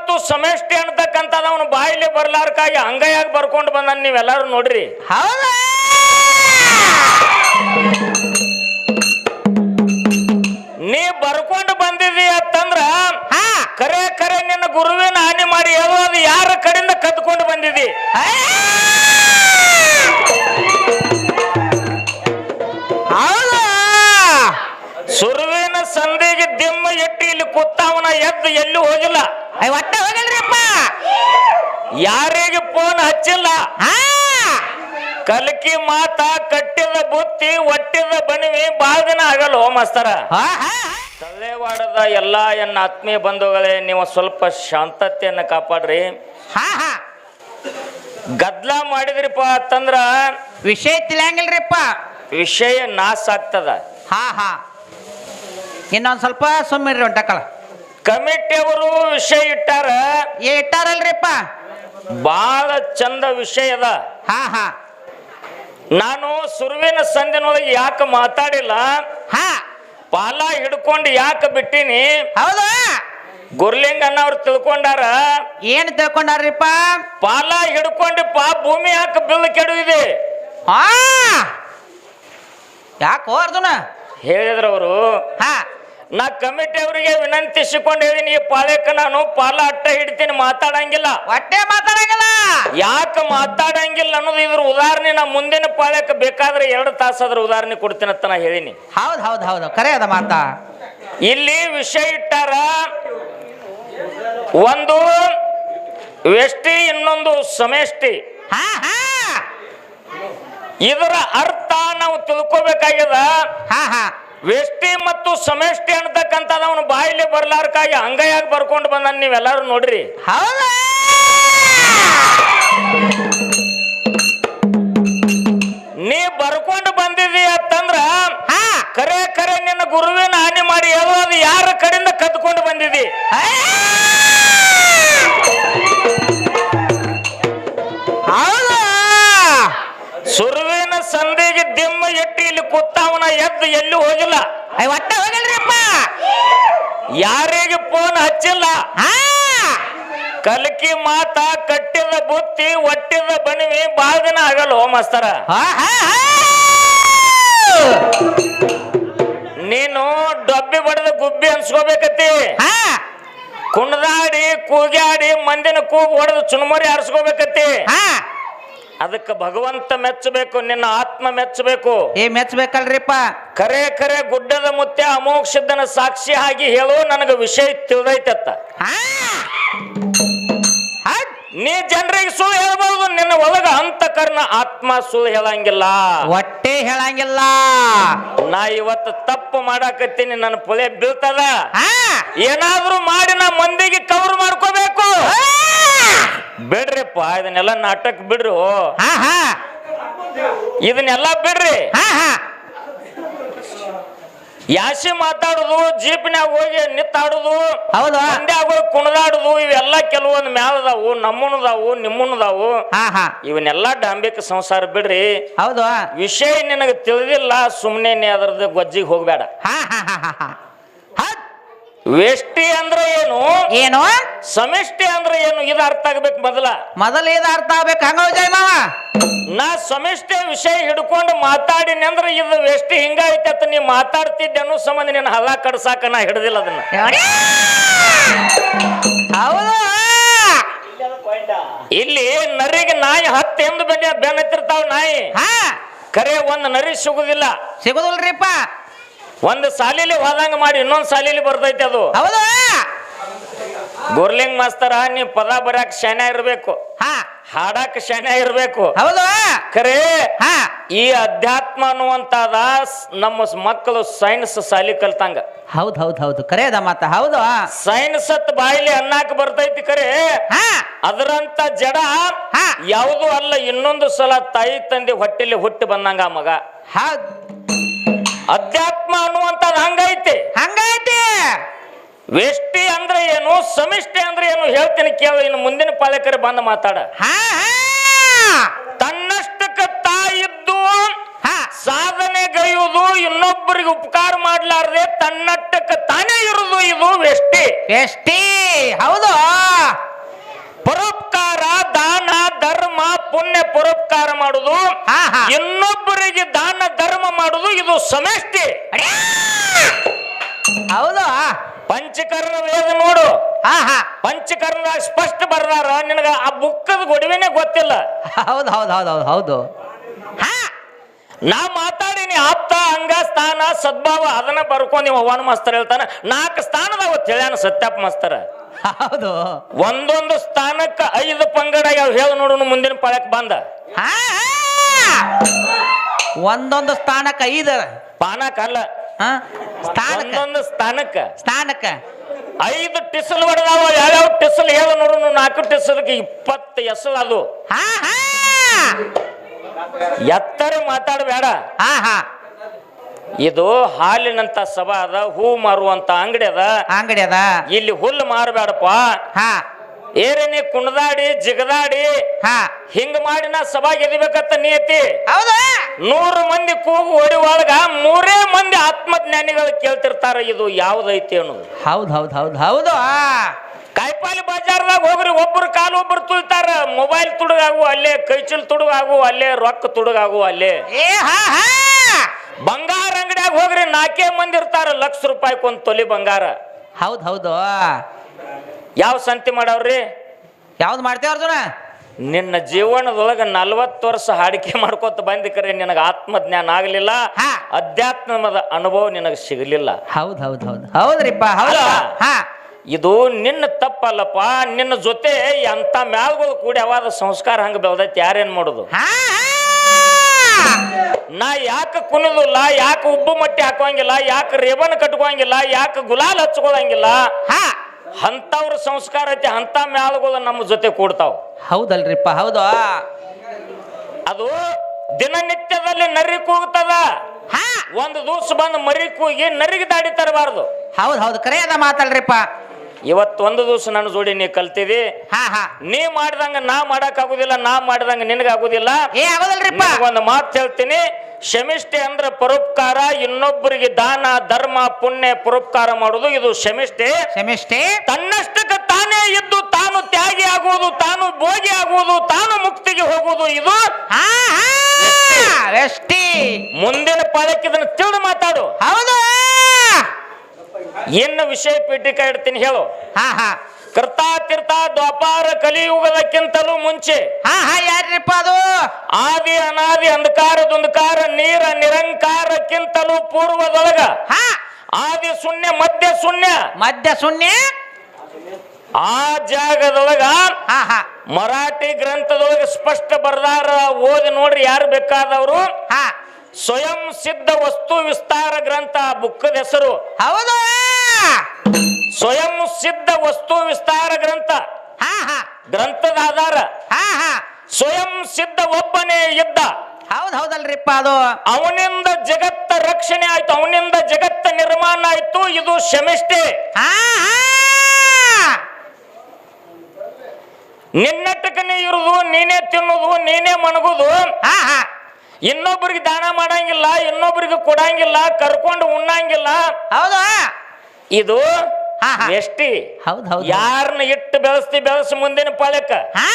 ಮತ್ತು ಸಮಷ್ಟಿ ಅಂತಕ್ಕಂಥದ್ದು ಅವನು ಬಾಯಿಲೆ ಬರ್ಲಾರ್ಕಾಗಿ ಹಂಗಯಾಗಿ ಬರ್ಕೊಂಡು ಬಂದ ನೀವೆಲ್ಲರೂ ನೋಡ್ರಿ. ಹೌದಾ? ನೀ ಬರ್ಕೊಂಡು ಬಂದಿದಿ ಅಂತಂದ್ರ ಕರೆ ಕರೆ ನಿನ್ನ ಗುರುವಿನ ಹಾನಿ ಮಾಡಿ ಹೇಳೋದು ಯಾರ ಕಡೆಯಿಂದ ಕದ್ಕೊಂಡು ಬಂದಿದಿ ಸುರು ಎಟ್ಟಿ ಇಲ್ಲಿ ಕೂತಾವನ ಎದ್ದು ಎಲ್ಲೂ ಹೋಗಿಲ್ಲ? ಅಯ್ಯ ಒಟ್ಟ ಹೋಗಲ್ರಿಪ್ಪ. ಯಾರಿಗೆ ಫೋನ್ ಹಚ್ಚಿಲ್ಲ? ಹಾ. ಕಲ್ಕಿ ಮಾತ ಕಟ್ಟಿದ ಬುತ್ತಿ ಒಟ್ಟಿದ ಬಣಿವಿ ಬಾಳ ದಿನ ಆಗಲ್ಲ ಮಾಸ್ತರ. ಹಾ ಹಾ ತಲ್ಲೇವಾಡದ ಎಲ್ಲ ಎನ್ನ ಆತ್ಮೀಯ ಬಂಧುಗಳೇ ನೀವು ಸ್ವಲ್ಪ ಶಾಂತತೆಯನ್ನು ಕಾಪಾಡ್ರಿ. ಹಾ ಹಾ. ಗದ್ಲ ಮಾಡಿದ್ರಿಪ್ಪ ಅಂತಂದ್ರ ವಿಷಯ ತಿಳಿಯಂಗಿಲ್ರಿಪ್ಪ. ವಿಷಯ ನಾಶ ಆಗ್ತದ. ಹಾ ಹಾ. ಇನ್ನೊಂದ್ ಸ್ವಲ್ಪ ಸುಮ್ಮಿರ್ರಿ ಹೊಂಟಕ್ಕಳ ಕಮಿಟಿಯವರು ವಿಷಯ ಇಟ್ಟಾರ. ಏ ಇಟ್ಟಾರಲ್ರಿಪ್ಪ. ಬಹಳ ಚಂದ ವಿಷಯ ಅದ. ಹಾ ಹಾ. ನಾನು ಸುರುವಿನ ಸಂದಿನೊಳಗೆ ಯಾಕೆ ಮಾತಾಡಿಲ್ಲ? ಹಾ. ಪಾಲ ಹಿಡ್ಕೊಂಡು ಯಾಕೆ ಬಿಟ್ಟಿನಿ? ಹೌದಾ? ಗುರ್ಲಿಂಗಣ್ಣ ಅವ್ರು ತಿಳ್ಕೊಂಡಾರ? ಏನ್ ತಿಳ್ಕೊಂಡಾರ್ರಿಪ್ಪ? ಪಾಲ ಹಿಡ್ಕೊಂಡು ಪಾ ಭೂಮಿ ಯಾಕೆ ಬಿಲ್ ಕೆಡುವಿದೆ. ಹಾ ಯಾಕೋ ಹೇಳಿದ್ರು ಹೇಳಿದ್ರವರು ಹಾ. ನಾ ಕಮಿಟಿ ಅವರಿಗೆ ವಿನಂತಿಸಿಕೊಂಡು ಹೇಳಿನಿ ಈ ಪಾಳ್ಯಕ್ಕೆ ನಾನು ಪಾಲ ಅಟ್ಟ ಹಿಡ್ತೀನಿ ಮಾತಾಡಂಗಿಲ್ಲ. ಹೊಟ್ಟೆ ಮಾತಾಡಂಗಿಲ್ಲ. ಯಾಕೆ ಮಾತಾಡಂಗಿಲ್ಲ ಅನ್ನೋದು ಇದ್ರ ಉದಾಹರಣೆ ನಾ ಮುಂದಿನ ಪಾಳ್ಯಕ್ಕೆ ಬೇಕಾದ್ರೆ ಎರಡು ತಾಸಾದ್ರ ಉದಾಹರಣೆ ಕೊಡ್ತೀನಿ ಅಂತ ನಾ ಹೇಳಿನಿ. ಹೌದು ಹೌದು ಹೌದು. ಕರೆ ಅದ ಮಾತಾ. ಇಲ್ಲಿ ವಿಷಯ ಇಟ್ಟಾರ ಒಂದು ವ್ಯಷ್ಟಿ ಇನ್ನೊಂದು ಸಮೇಷ್ಟಿ ಹಾ ಹಾ. ಇದರ ಅರ್ಥ ನಾವು ತಿಳ್ಕೋಬೇಕಾಗ್ಯದ? ಹಾ ಹಾ. ವ್ಯಷ್ಟಿ ಮತ್ತು ಸಮಷ್ಟಿ ಅಂತಕ್ಕಂಥದ್ದು ಅವನು ಬಾಯಿಲಿ ಬರ್ಲಾರ್ಕಾಗಿ ಹಂಗೈಯಾಗಿ ಬರ್ಕೊಂಡು ಬಂದ ನೀವೆಲ್ಲರೂ ನೋಡ್ರಿ. ಹೌದಾ? ನೀ ಬರ್ಕೊಂಡು ಬಂದಿದಿ ಅಂತಂದ್ರ ಹಾ. ಕರೆ ಕರೆ ನಿನ್ನ ಗುರುವಿನ ಹಾನಿ ಮಾಡಿ ಹೇಳೋದು ಯಾರ ಕಡೆಯಿಂದ ಕದ್ಕೊಂಡು ಬಂದಿದಿ ಹೌದಾ? ಸಂದಿಗೆ ದಿಮ್ಮ ಎಟ್ಟಿ ಇಲ್ಲಿ ಕೂತಾವನ ಎದ್ದು ಎಲ್ಲಿ ಹೋಗಿಲ್ಲ? ಅಯ್ಯ ಒಟ್ಟ ಹೋಗಲ್ರಿಪ್ಪ. ಯಾರಿಗೆ ಫೋನ್ ಹಚ್ಚಿಲ್ಲ? ಹಾ. ಕಲ್ಕಿ ಮಾತ ಕಟ್ಟಿದ ಬುತ್ತಿ ಒಟ್ಟಿದ ಬಣಿವಿ ಬಾಳ ದಿನ ಆಗಲ್ಲ ಓ ಮಾಸ್ತರ. ನೀನು ಡಬ್ಬಿ ಬಡದ ಗುಬ್ಬಿ ಅನ್ಸ್ಕೋಬೇಕತಿ ಹಾ. ಕುಣದಾಡಿ ಕೂಗ್ಯಾಡಿ ಮಂದಿನ ಕೂಗು ಹೊಡೆದು ಚುನ್ಮರಿ ಆರಿಸ್ಕೋಬೇಕತಿ ಹಾ. ಅದಕ್ಕೆ ಭಗವಂತ ಮೆಚ್ಚಬೇಕು ನಿನ್ನ ಆತ್ಮ ಮೆಚ್ಚಬೇಕು. ಏ ಮೆಚ್ಚಬೇಕಲ್ರಿಪ್ಪ? ಕರೆ ಕರೆ ಗುಡ್ಡದ ಮುತ್ತೆ ಅಮೋಕ್ಷದನ ಸಾಕ್ಷಿ ಆಗಿ ಹೇಳು ನನಗೆ ವಿಷಯ ತಿಳಿದೈತತ್ತ. ನೀ ಜನರಿಗೆ ಸುಳ್ಳು ಹೇಳ್ಬೋದು ನಿನ್ನ ಒಳಗ ಅಂತಕರ್ಣ ಆತ್ಮ ಸುಳ್ಳು ಹೇಳಂಗಿಲ್ಲ. ಒಟ್ಟೆ ಹೇಳಂಗಿಲ್ಲ. ನಾ ಇವತ್ತು ತಪ್ಪು ಮಾಡಾಕತ್ತೀನಿ ನನ್ನ ಪೊಲೆ ಬೀಳ್ತದ. ಏನಾದ್ರೂ ಮಾಡಿ ನಾ ಮಂದಿಗೆ ಕವರ್ ಮಾಡ್ಕೋಬೇಕು. ಬಿಡ್ರಿಪ್ಪ ಇದನ್ನೆಲ್ಲ ನಾಟಕ ಬಿಡ್ರಿ. ಹಾ ಹಾ. ಇದನ್ನೆಲ್ಲ ಬಿಡ್ರಿ. ಹಾ ಹಾ. ಯಾಸಿ ಮಾತಾಡುದು ಜೀಪ್ನ್ಯಾಗ ಹೋಗಿ ನಿತ್ತಾಡುದು ಹೌದು. ಹೋಗಿ ಕುಣದಾಡುದು ಇವೆಲ್ಲ ಕೆಲವೊಂದು ಮ್ಯಾಲದಾವು ನಮ್ಮನದಾವು ನಿಮ್ಮನದಾವು. ಹಾ ಹಾ. ಇವನ್ನೆಲ್ಲ ಡಾಂಬಿಕ ಸಂಸಾರ ಬಿಡ್ರಿ. ಹೌದು. ವಿಷಯ ನಿನಗೆ ತಿಳಿದಿಲ್ಲ ಸುಮ್ಮನೆ ಅದ್ರದ್ದು ಗೊಜ್ಜಿಗೆ ಹೋಗ್ಬೇಡ. ವೆಷ್ಟಿ ಅಂದ್ರೆ ಏನು? ಏನು? ಸಮಿಷ್ಟಿ ಅಂದ್ರೆ ಏನು? ಇದು ಅರ್ಥ ಆಗ್ಬೇಕು ಮೊದಲ. ಮೊದಲ ಇದು ಅರ್ಥ ಆಗ್ಬೇಕು. ಹಂಗ ಮಾವ ನಾ ಸಮಿಷ್ಟಿ ವಿಷಯ ಹಿಡ್ಕೊಂಡು ಮಾತಾಡಿನಿ ಅಂದ್ರೆ ಇದು ವೆಷ್ಟಿ ಹಿಂಗೈತೆ ಅಂತ ನೀ ಮಾತಾಡ್ತಿದ್ದೆ ಅನ್ನೋ ಸಂಬಂಧ ನಿನ್ನ ಹಲ್ಲ ಕಡ್ಸಾಕ ನಾ ಹಿಡ್ದಿಲ್ಲ ಅದನ್ನ. ನೋಡಿ? ಹೌದು. ಇಲ್ಲಿ ನರಿಗೆ ನಾಯಿ ಹತ್ತು ಎಂದು ಬೆನ್ನ ಬೆನ್ನತ್ತಿರ್ತಾವ ನಾಯಿ. ಹಾ. ಕರೆ ಒಂದು ನರಿ ಸಿಗುದಿಲ್ಲ. ಸಿಗುದಿಲ್ರಿಪ್ಪ. ಒಂದು ಸಾಲಿಲಿ ಹೋದಂಗ ಮಾಡಿ ಇನ್ನೊಂದು ಸಾಲಿಲಿ ಬರ್ತೈತೆ ಅದು. ಹೌದು. ಗೋರ್ಲಿಂಗ್ ಮಾಸ್ತರ ನೀ ಪದ ಬರಕ್ ಶನ ಇರ್ಬೇಕು. ಹಾ. ಹಾಡಕ್ ಶನ ಇರ್ಬೇಕು. ಹೌದು. ಖರೆ ಹಾ. ಈ ಅಧ್ಯಾತ್ಮ ಅನ್ನುವಂತಾದ ನಮ್ಮ ಮಕ್ಕಳು ಸೈನ್ಸ್ ಸಾಲಿ ಕಲ್ತಂಗ. ಹೌದ್ ಹೌದ್ ಹೌದು. ಕರೆಯದ ಮಾತ. ಹೌದು. ಸೈನ್ಸ್ ಅತ್ ಬಾಯಿಲಿ ಅನ್ನಾಕ ಬರ್ತೈತಿ ಖರೆ. ಹಾ. ಅದರಂತ ಜಡ ಹಾ. ಯಾವುದು ಅಲ್ಲ ಇನ್ನೊಂದು ಸಲ ತಾಯಿ ತಂದೆ ಹೊಟ್ಟೆಲಿ ಹುಟ್ಟಿ ಬಂದಂಗ ಮಗ. ಹೌದ್ ಅಧ್ಯಾತ್ಮ ಅನ್ನುವಂಥದ್ದು ಹಂಗೈತಿ. ಹಂಗೈತಿ. ವೆಷ್ಟಿ ಅಂದ್ರೆ ಏನು ಸಮಿಷ್ಟಿ ಅಂದ್ರೆ ಏನು ಹೇಳ್ತೀನಿ ಕೇಳು ಇನ್ನು ಮುಂದಿನ ಪಾಲಕರು ಬಂದು ಮಾತಾಡ. ತನ್ನಷ್ಟಕ್ಕೆ ತಾಯಿದ್ದು ಹಾ. ಸಾಧನೆಗೈಯುವುದು ಇನ್ನೊಬ್ಬರಿಗೆ ಉಪಕಾರ ಮಾಡ್ಲಾರ್ದೆ ತನ್ನಟ್ಟಕ್ಕೆ ತಾನೇ ಇರುವುದು ಇದು ವೆಷ್ಟಿ. ವೆಷ್ಟಿ ಹೌದು. ಮಾಡುದು ಹಾ, ಹಾ. ಇನ್ನೊಬ್ಬರಿಗೆ ದಾನ ಧರ್ಮ ಮಾಡುದು ಇದು ಸಮಷ್ಟಿ! ಹೌದು ಪಂಚಕರ್ಣ ವೇದ ನೋಡು. ಪಂಚಕರ್ಣ ಸ್ಪಷ್ಟ ಬರ್ದಾರ ನಿನಗ ಆ ಬುಕ್ಕದ ಗೊಡವೆನೆ ಗೊತ್ತಿಲ್ಲ. ಹೌದು ಹೌದು ಹೌದು ಹೌದು ಹೌದು. ಹಾ. ನಾ ಮಾತಾಡೀನಿ ಆಪ್ತ ಅಂಗ ಸ್ಥಾನ ಸದ್ಭಾವ ಅದನ್ನ ಬರ್ಕೊಂಡ್ ನೀವು ಅವನ ಮಾಸ್ತರ್ ಹೇಳ್ತಾನ. ನಾಲ್ಕು ಸ್ಥಾನದಾಗ ಹೇಳ್ಯಾನ ಸತ್ಯಪ್ಪ ಮಾಸ್ತರ. ಹೌದು. ಒಂದೊಂದು ಸ್ಥಾನಕ್ಕೆ ಐದು ಪಂಗಡ ಯಾವ ಹೇಳ ನೋಡೋಣ ಮುಂದಿನ ಪಾಳಕ್ ಬಂದ. ಹಾ ಒಂದೊಂದು ಸ್ಥಾನಕ್ಕೆ ಐದು. ಪಾನಕ ಅಲ್ಲ. ಹಾ ಸ್ಥಾನಕ್ಕೆ. ಒಂದೊಂದು ಸ್ಥಾನಕ್ಕೆ. ಸ್ಥಾನಕ್ಕೆ. ಐದು ಟಿಸಲ್ ಹೊಡೆದಾವ ಯಾವ್ಯಾವ ಟಿಸಲ್ ಹೇಳ ನೋಡೋಣ ನಾಲ್ಕು ಟಿಸಲ್ಗೆ ಇಪ್ಪತ್ತು ಎಸಲ್ ಅದು. ಹಾ ಹಾ. ಎತ್ತರ ಮಾತಾಡಬೇಡ. ಹಾ ಹಾ. ಇದು ಹಾಲಿನಂತ ಸಭಾ ಅದ ಹೂ ಮಾರುವಂತ ಅಂಗಡಿ ಅದ. ಅಂಗಡಿ ಅದ. ಇಲ್ಲಿ ಹುಲ್ಲು ಮಾರಬೇಡಪ್ಪ. ಹಾ. ಏರೇನಿ ಕುಣದಾಡಿ ಜಿಗದಾಡಿ ಹಾ. ಹಿಂಗ ಮಾಡಿ ನಾ ಸಭಾ ಗೆದಿಬೇಕಂತ ನೀತಿ ಹೌದಾ. ನೂರು ಮಂದಿ ಕೂಗು ಹೊಡಿ ಒಳಗ ಮೂರೇ ಮಂದಿ ಆತ್ಮಜ್ಞಾನಿಗಳು ಕೇಳ್ತಿರ್ತಾರ ಇದು ಯಾವ್ದೈತಿ ಅನ್ನೋದು. ಹೌದು ಹೌದು ಹೌದು ಹೌದು. ಕಾಯಿಪಾಲಿ ಬಜಾರ್ದಾಗ ಹೋಗ್ರಿ ಒಬ್ರು ಕಾಲು ಒಬ್ರು ತುಳಿತಾರ. ಮೊಬೈಲ್ ತುಡುಗಾಗು ಅಲ್ಲೇ ಕೈಚಲ್ ತುಡುಗಾಗು ಅಲ್ಲೇ ರೊಕ್ಕ ತುಡುಗಾಗು ಅಲ್ಲೇ. ಏ ಹಾ ಹಾ. ಬಂಗಾರ ಅಂಗಡಿಯಾಗ ಹೋಗ್ರಿ ನಾಲ್ಕೇ ಮಂದಿ ಇರ್ತಾರ ಲಕ್ಷ ರೂಪಾಯಿ ಒಂದ್ ತೊಲಿ ಬಂಗಾರ. ಹೌದು ಹೌದು. ಯಾವ ಸಂತಿ ಮಾಡವ್ರಿ? ಯಾವ್ದು ಮಾಡ್ತೇವ ಅರ್ಜುನ? ನಿನ್ನ ಜೀವನದೊಳಗ ನಲ್ವತ್ತು ವರ್ಷ ಹಾಡಿಕೆ ಮಾಡ್ಕೊತ ಬಂದಿ ಕರೆ ನಿನಗೆ ಆತ್ಮಜ್ಞಾನ ಆಗಲಿಲ್ಲ. ಅಧ್ಯಾತ್ಮದ ಅನುಭವ ನಿನಗೆ ಸಿಗಲಿಲ್ಲ. ಹೌದು ಹೌದು ಹೌದು. ಹೌದ್ರಿಪ್ಪ ಹೌದು. ಇದು ನಿನ್ನ ತಪ್ಪಲ್ಲಪ್ಪ ನಿನ್ನ ಜೊತೆ ಎಂತ ಮ್ಯಾಲ್ಗಳು ಕೂಡಿ ಅವಾದ ಸಂಸ್ಕಾರ ಹಂಗ ಬೆಳ್ದೈತಿ ಯಾರೇನ್ ಮಾಡುದು? ನಾ ಯಾಕೆ ಕುಣಿದಿಲ್ಲ ಯಾಕೆ ಉಬ್ಬು ಮಟ್ಟಿ ಹಾಕೋಂಗಿಲ್ಲ ಯಾಕೆ ರೇಬನ್ ಕಟ್ಕೋಂಗಿಲ್ಲ ಯಾಕೆ ಗುಲಾಲ್ ಹಚ್ಕೋದಂಗಿಲ್ಲ ಹಾ. ಅಂತವ್ರ ಸಂಸ್ಕಾರ ಐತಿ ಅಂತ ಮ್ಯಾಲ್ಗಳು ನಮ್ಮ ಜೊತೆ ಕೂಡ್ತಾವ. ಹೌದಲ್ರಿಪ್ಪ ಹೌದು. ಅದು ದಿನನಿತ್ಯದಲ್ಲಿ ನರಿ ಕೂಗ್ತದ. ಹಾ. ಒಂದು ದಿವಸ ಬಂದು ಮರಿ ಕೂಗಿ ನರಿಗೆ ದಾಡಿ ತರಬಾರ್ದು. ಹೌದು ಹೌದು. ಕರೆ ಅದ ಮಾತಾಡ್ರಿಪ್ಪ ಇವತ್ತು ಒಂದು ದಿವಸ ನನ್ನ ಜೋಡಿ ನೀ ಕಲ್ತಿದಿ. ಹಾ ಹಾ. ನೀ ಮಾಡ್ದಂಗ ನಾ ಮಾಡಕ್ ಆಗುದಿಲ್ಲ ನಾ ಮಾಡ್ದಂಗ ನಿನಗ ಆಗುದಿಲ್ಲ ಏ ಆಗೋದಲ್ರಿಪ್ಪ. ಒಂದು ಮಾತು ಹೇಳ್ತೀನಿ. ಶಮಿಷ್ಠೆ ಅಂದ್ರೆ ಪರೋಪಕಾರ ಇನ್ನೊಬ್ಬರಿಗೆ ದಾನ ಧರ್ಮ ಪುಣ್ಯ ಪರೋಪಕಾರ ಮಾಡುದು ಇದು ಶಮಿಷ್ಠೆ. ಕ್ಷಮಿಷ್ಟೇ ತನ್ನಷ್ಟಕ್ಕೆ ತಾನೇ ಇದ್ದು ತಾನು ತ್ಯಾಗಿ ಆಗುವುದು ತಾನು ಭೋಗಿ ಆಗುವುದು ತಾನು ಮುಕ್ತಿಗೆ ಹೋಗುವುದು ಇದು ಹಾ ಹಾ. ವೆಷ್ಟಿ ಮುಂದಿನ ಪಾಳಕ್ಕೆ ಇದನ್ನ ತಿಳಿದು ಮಾತಾಡು. ಹೌದು. ಇನ್ನು ವಿಷಯ ಪೀಠಿಕ ಇಡ್ತೀನಿ ಹೇಳು. ಹಾ ಹಾ. ಕರ್ತಾ ತಿರ್ತಾ ದ್ವಾಪಾರ ಕಲಿಯುಗದಕ್ಕಿಂತಲೂ ಮುಂಚೆ ಹಾ ಹಾ ಯಾರಿಪ್ಪ ಅದು? ಆದಿ ಅನಾದಿ ಅಂಧಕಾರದೊಂದಕಾರ ನೀರ ನಿರಂಕಾರಕ್ಕಿಂತಲೂ ಪೂರ್ವದೊಳಗ ಹಾ. ಆದಿ ಶೂನ್ಯ ಮಧ್ಯ ಶೂನ್ಯ ಮಧ್ಯ ಶೂನ್ಯ? ಆ ಜಾಗದೊಳಗ ಹಾ ಹಾ. ಮರಾಠಿ ಗ್ರಂಥದೊಳಗೆ ಸ್ಪಷ್ಟ ಬರ್ದಾರ ಓದಿ ನೋಡ್ರಿ ಯಾರು ಬೇಕಾದವರು. ಹಾ. ಸ್ವಯಂ ಸಿದ್ಧ ವಸ್ತು ವಿಸ್ತಾರ ಗ್ರಂಥ ಬುಕ್ಕದ ಹೆಸರು. ಹೌದು. ಸ್ವಯಂ ಸಿದ್ಧ ವಸ್ತು ವಿಸ್ತಾರ ಗ್ರಂಥ. ಹಾ ಹಾ. ಗ್ರಂಥದ ಆಧಾರ. ಹಾ ಹಾ. ಸ್ವಯಂ ಸಿದ್ಧ ಒಬ್ಬನೇ ಇದ್ದ. ಹೌದು ಹೌದಲ್ರಿಪ್ಪ ಅದು. ಅವನಿಂದ ಜಗತ್ತ ರಕ್ಷಣೆ ಆಯ್ತು ಅವನಿಂದ ಜಗತ್ತ ನಿರ್ಮಾಣ ಆಯ್ತು ಇದು ಶಮಿಷ್ಠೆ. ನಿನ್ನಟ್ಟಕನೇ ಇರುದು ನೀನೇ ತಿನ್ನುದು ನೀನೇ ಮಣಗುದು. ಹಾ ಹಾ. ಇನ್ನೊಬ್ಬರಿಗೆ ದಾನ ಮಾಡಂಗಿಲ್ಲ ಇನ್ನೊಬ್ಬರಿಗೆ ಕೊಡಂಗಿಲ್ಲ ಕರ್ಕೊಂಡು ಉಣ್ಣಂಗಿಲ್ಲ. ಹೌದಾ? ಇದು. ಎಷ್ಟಿ ಹೌದು ಯಾರನ್ನ ಇಟ್ಟು ಬೆಳೆಸ್ತಿ ಬೆಳೆಸಿ ಮುಂದಿನ ಪಾಳಕ ಹಾ.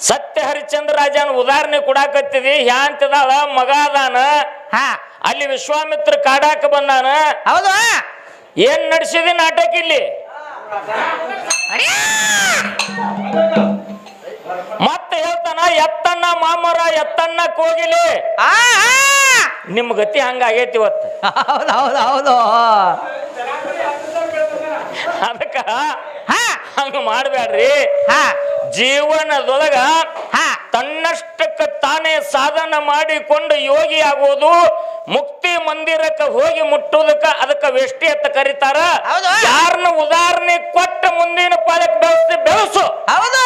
ಸತ್ಯ ಹರಿಶ್ಚಂದ್ರ ರಾಜನ ಉದಾಹರಣೆ ಕೊಡಾಕತ್ತಿದಿ ಯಾಂತಿದಾಳ ಮಗ ಅದಾನ. ಹಾ. ಅಲ್ಲಿ ವಿಶ್ವಾಮಿತ್ರ ಕಾಡಾಕ ಬಂದಾನ. ಹೌದಾ. ಏನ್ ನಡೆಸಿದಿ ನಾಟಕ ಇಲ್ಲಿ! ಮತ್ತೆ ಹೇಳ್ತಾನ ಎತ್ತನ್ನ ಮಾಮರ ಎತ್ತಣ್ಣ ಕೋಗಿಲಿ! ನಿಮ್ ಗತಿ ಹಂಗ ಆಗೈತಿ ಇವತ್ತು. ಹೌದು ಹೌದು ಹೌದು. ಅದಕ್ಕ ಹಾ. ಹಂಗ ಮಾಡ್ಬೇಡ್ರಿ ಹಾ. ಜೀವನದೊಳಗ ಹಾ. ತನ್ನಷ್ಟಕ್ಕೆ ತಾನೇ ಸಾಧನ ಮಾಡಿಕೊಂಡು ಯೋಗಿ ಆಗೋದು ಮುಕ್ತಿ ಮಂದಿರಕ್ಕೆ ಹೋಗಿ ಮುಟ್ಟುವುದಕ್ಕ ಅದಕ್ಕ ವೆಷ್ಟಿ ಅಂತ ಕರೀತಾರ. ಹೌದು. ಯಾರನ್ನ ಉದಾಹರಣೆ ಕೊಟ್ಟ ಮುಂದಿನ ಪಾಲಕ್ ಬೆಳೆಸಿ ಬೆಳೆಸು. ಹೌದು.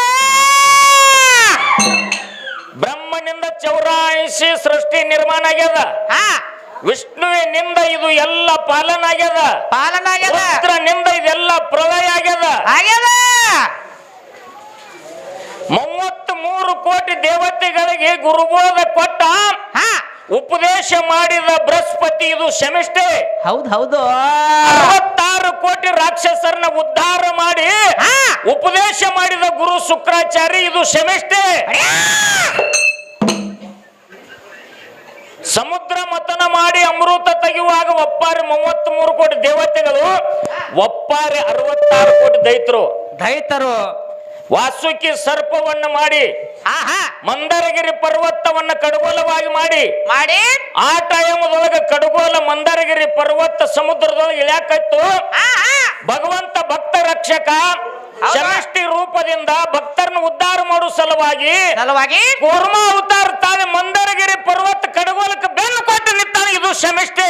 ಬ್ರಹ್ಮನಿಂದ ಚೌರಾಯಿಸಿ ಸೃಷ್ಟಿ ನಿರ್ಮಾಣ ಆಗ್ಯದ. ವಿಷ್ಣುವಿನಿಂದ ಇದು ಎಲ್ಲ ಪಾಲನ ಆಗ್ಯದ. ಪಾಲನ ಆಗ್ಯದ. ರುದ್ರನಿಂದ ಇದೆಲ್ಲ ಪ್ರಳಯ ಆಗ್ಯದ. ಆಗ್ಯದ. ಮೂವತ್ತ್ ಮೂರು ಕೋಟಿ ದೇವತೆಗಳಿಗೆ ಗುರುಬೋಧ ಕೊಟ್ಟ ಉಪದೇಶ ಮಾಡಿದ ಬೃಹಸ್ಪತಿ ಇದು ಶಮಿಷ್ಠೆ ಹೌದು ಹೌದು. ಅರವತ್ತಾರು ಕೋಟಿ ರಾಕ್ಷಸರನ್ನ ಉದ್ಧಾರ ಮಾಡಿ ಉಪದೇಶ ಮಾಡಿದ ಗುರು ಶುಕ್ರಾಚಾರ್ಯ ಇದು ಶಮಿಷ್ಠೆ ಸಮುದ್ರ ಮತನ ಮಾಡಿ ಅಮೃತ ತೆಗೆಯುವಾಗ ಒಪ್ಪಾರೆ ಮೂವತ್ತ್ ಮೂರು ಕೋಟಿ ದೇವತೆಗಳು ಒಪ್ಪಾರೆ ಅರವತ್ತಾರು ಕೋಟಿ ದೈತರು. ದೈತರು. ವಾಸುಕಿ ಸರ್ಪವನ್ನ ಮಾಡಿ ಹಾ ಹಾ ಮಂದರಗಿರಿ ಪರ್ವತವನ್ನ ಕಡಗೋಲವಾಗಿ ಮಾಡಿ. ಮಾಡಿ. ಆ ಟೈಮದೊಳಗ ಕಡಗೋಲ ಮಂದರಗಿರಿ ಪರ್ವತ ಸಮುದ್ರದೊಳಗೆ ಹಾ ಭಗವಂತ ಭಕ್ತ ರಕ್ಷಕ ಹೌದಾ? ರೂಪದಿಂದ ಭಕ್ತರನ್ನು ಉದ್ಧಾರ ಮಾಡುವ ಸಲುವಾಗಿ ಸಲುವಾಗಿ ಕೂರ್ಮ ಅವತಾರ ತಾನೆ ಮಂದರಗಿರಿ ಪರ್ವತ ಕಡಗೋಲಕ್ಕೆ ಬೆನ್ನು ಕೊಟ್ಟು ನಿಂತಾನೆ. ಇದು ಶಮಿಷ್ಠೆ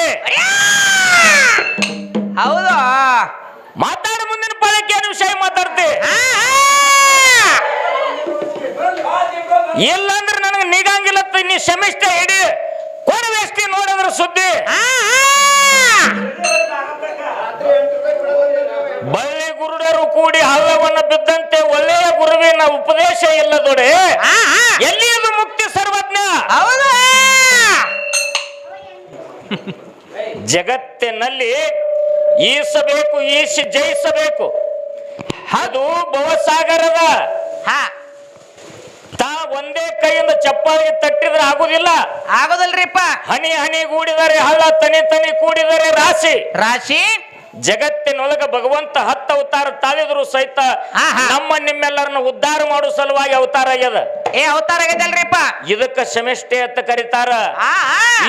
ಹೌದು. ಮಾತಾಡ ಮುಂದಿನ ಪಳಕ್ಕೆ ಏನು ವಿಷಯ ಮಾತಾಡ್ತಿ ಹಾ, ಹಾ. ಇಲ್ಲಂದ್ರೆ ನನಗೆ ನಿಗಂಗಿಲ್ಲ ನೀ ಸೆಮಿಸ್ಟರ್ ಹಿಡಿ ಕೊಡವೆಷ್ಟಿ ನೋಡಿದ್ರ ಸುದ್ದಿ. ಬಳ್ಳಿ ಗುರುಡರು ಕೂಡಿ ಹಳ್ಳವನ್ನ ಬಿದ್ದಂತೆ ಒಳ್ಳೆಯ ಗುರುವಿನ ಉಪದೇಶ ಇಲ್ಲದೊಡೆ ದೊಡೆ. ಹಾ. ಎಲ್ಲಿ ಅದು ಮುಕ್ತಿ ಸರ್ವಜ್ಞ? ಹೌದು. ಜಗತ್ತಿನಲ್ಲಿ ಈಸಬೇಕು ಈಸಿ ಜಯಿಸಬೇಕು. ಅದು ಭವಸಾಗರದ ಹಾ. ತಾ ಒಂದೇ ಕೈಯಿಂದ ಚಪ್ಪಾಳಿಗೆ ತಟ್ಟಿದ್ರೆ ಆಗುದಿಲ್ಲ. ಆಗೋದಲ್ರಿಪ್ಪ. ಹನಿ ಹನಿ ಕೂಡಿದರೆ ಹಳ್ಳ ತನಿ ತನಿ ಕೂಡಿದರೆ ರಾಶಿ. ರಾಶಿ? ಜಗತ್ತಿನೊಳಗ ಭಗವಂತ ಹತ್ತು ಅವತಾರ ತಾಳಿದ್ರು ಸಹಿತ. ನಮ್ಮ ನಿಮ್ಮೆಲ್ಲರನ್ನ ಉದ್ಧಾರ ಮಾಡುವ ಸಲುವಾಗಿ ಅವತಾರ ಆಗ್ಯದ. ಏ ಅವತಾರ ಆಗೈತಲ್ರಿಪ್ಪ. ಇದಕ್ಕ ಸಮಿಷ್ಠೆ ಅಂತ ಕರೀತಾರ.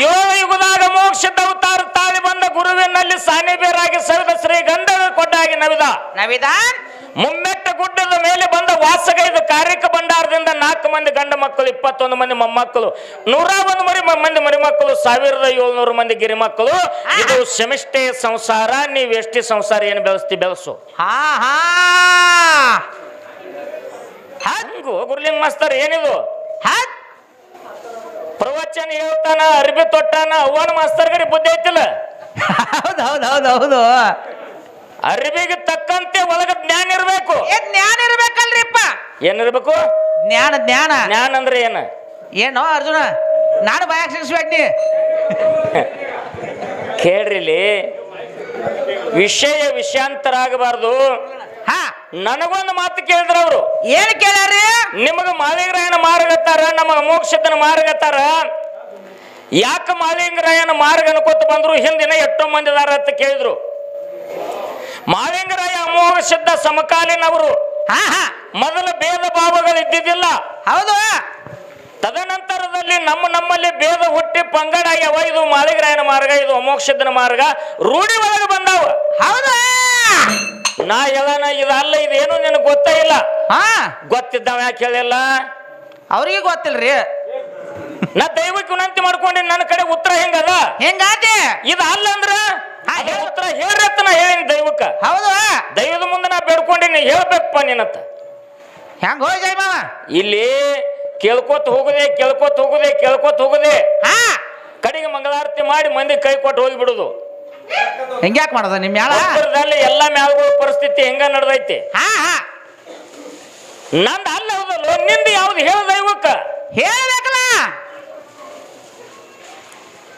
ಏಳು ಯುಗದಾಗ ಮೋಕ್ಷದ ಅವತಾರ ತಾಳಿ ಬಂದ ಗುರುವಿನಲ್ಲಿ ಸಾನಿಬೇರಾಗಿ ಸವಿದ ಶ್ರೀ ಗಂಧದ ಕೊಟ್ಟಾಗಿ ನವಿದ. ನವಿದಾನ್ ಮುಮ್ಮೆಟ್ಟ ಗುಡ್ಡದ ಮೇಲೆ ಬಂದ ವಾಸಗೈದ ಕಾರ್ಯಕ ಭಂಡಾರದಿಂದ ನಾಲ್ಕು ಮಂದಿ ಗಂಡ ಮಕ್ಕಳು ಇಪ್ಪತ್ತೊಂದು ಮಂದಿ ಮೊಮ್ಮಕ್ಕಳು ನೂರ ಒಂದು ಮರಿ ಮಂದಿ ಮರಿ ಮಕ್ಕಳು ಸಾವಿರದ ಏಳ್ನೂರು ಮಂದಿ ಗಿರಿ ಮಕ್ಕಳು ಇದು ಶಮಿಷ್ಠೆ ಸಂಸಾರ ನೀವು ಎಷ್ಟೇ ಸಂಸಾರ ಏನು ಬೆಳೆಸ್ತಿ ಬೆಳೆಸು. ಹಾ ಹಾ. ಹಂಗು ಗುರ್ಲಿಂಗ್ ಮಾಸ್ತರ್ ಏನಿದು? ಪ್ರವಚನ ಹೇಳ್ತಾನ ಅರ್ಬಿ ತೊಟ್ಟಾನ ಅವನ ಮಾಸ್ತರ್ಗರಿ ಬುದ್ಧಿ ಐತಿಲ್ಲ? ಹೌದು ಹೌದು ಹೌದು ಹೌದು. ಅರ್ಬಿಗೆ ತಕ್ಕಂತೆ ಒಳಗ ಜ್ಞಾನ ಇರಬೇಕು. ಏ ಜ್ಞಾನ ಇರ್ಬೇಕಲ್ರಿಪ್ಪ? ಏನಿರ್ಬೇಕು ಜ್ಞಾನ ಜ್ಞಾನ. ಜ್ಞಾನ ಅಂದ್ರೆ ಏನ? ಏನೋ ಅರ್ಜುನ ನಾನು ಬಾಯಾಗ ಸಿಗಿಸ್ಬೇಕು ನೀ. ಕೇಳ್ರಿಲಿ ವಿಷಯ ವಿಷಯಾಂತರ ಆಗಬಾರ್ದು ಹಾ. ನನಗೊಂದು ಮಾತು ಕೇಳಿದ್ರ ಅವರು. ಏನ್ ಕೇಳ್ಯಾರಿ ನಿಮಗ ಮಾಲಿಂಗರಾಯನ ಮಾರ್ಗತ್ತಾರ ನಮಗ ಮೋಕ್ಷತನ ಮಾರ್ಗತ್ತಾರ? ಯಾಕ ಮಾಲಿಂಗರಾಯನ ಮಾರ್ಗ ಅನ್ಕೋತ ಬಂದ್ರು? ಹಿಂದಿನ ಎಷ್ಟೋ ಮಂದಿ ಅದಾರ ಅಂತ ಕೇಳಿದ್ರು. ಮಾಳಿಂಗರಾಯ ಅಮೋಘ ಸಿದ್ಧ ಸಮಕಾಲೀನವರು. ಹಾ ಹಾ. ಮೊದಲ ಭೇದ ಭಾವಗಳು ಇದ್ದಿದ್ದಿಲ್ಲ ಹೌದು. ತದನಂತರದಲ್ಲಿ ನಮ್ಮ ನಮ್ಮಲ್ಲಿ ಭೇದ ಹುಟ್ಟಿ ಪಂಗಡ ಯಾವ ಇದು ಮಾಳಿಗರಾಯನ ಮಾರ್ಗ ಇದು ಅಮೋಕ್ಷದನ ಮಾರ್ಗ ರೂಢಿ ಒಳಗೆ ಬಂದಾವ. ಹೌದು? ನಾ ಹೇಳೋಣ ಇದಲ್ಲ ಇದೇನು ನಿನಗೆ ಗೊತ್ತೇ ಇಲ್ಲ? ಹಾ. ಗೊತ್ತಿದ್ದಾವ ಯಾಕೆ ಹೇಳಿಲ್ಲ? ಅವ್ರಿಗೆ ಗೊತ್ತಿಲ್ರಿ. ನಾ ದೈವಕ್ಕೆ ವಿನಂತಿ ಮಾಡ್ಕೊಂಡಿ ನನ್ನ ಕಡೆ ಉತ್ತರ ಹೆಂಗದ? ಹೆಂಗಾತಿ? ಇದು ಅಲ್ಲ ಅಂದ್ರ. ಉತ್ತರ ಹೇಳ್ರತ್ತ ಹೇಳಿನಿ ಹೌದು. ದೈವದ ಮುಂದೆ ನಾ ಬೇಡ್ಕೊಂಡಿನಿ ಹೇಳ್ಬೇಕಪ್ಪ ನಿನ್ನತ್ತ. ಹೆಂಗ್ ಹೋಯ್ ಜೈ ಮಾವ? ಇಲ್ಲಿ ಕೇಳ್ಕೊತ ಹೋಗುದೆ ಕೇಳ್ಕೊತ ಹೋಗುದೆ ಕೇಳ್ಕೊತ ಹೋಗುದೆ. ಹಾ. ಕಡೆಗೆ ಮಂಗಳಾರತಿ ಮಾಡಿ ಮಂದಿ ಕೈ ಕೊಟ್ಟು ಹೋಗಿಬಿಡುದು ಹೆಂಗ್ಯಾಕ್ ಮಾಡದ ನಿಮ್ ಮ್ಯಾಲ? ಉತ್ತರದಲ್ಲಿ ಎಲ್ಲ ಮ್ಯಾಲ್ಗಳ ಪರಿಸ್ಥಿತಿ ಹೆಂಗ ನಡೆದೈತಿ? ಹಾ ಹಾ. ನಂದ ಅಲ್ಲ ಹೌದಲ್ಲ ನಿಂದ ಯಾವ್ದು ಹೇಳ ದೈವಕ್ಕ. ಹೇಳ್ಬೇಕಲ್ಲ.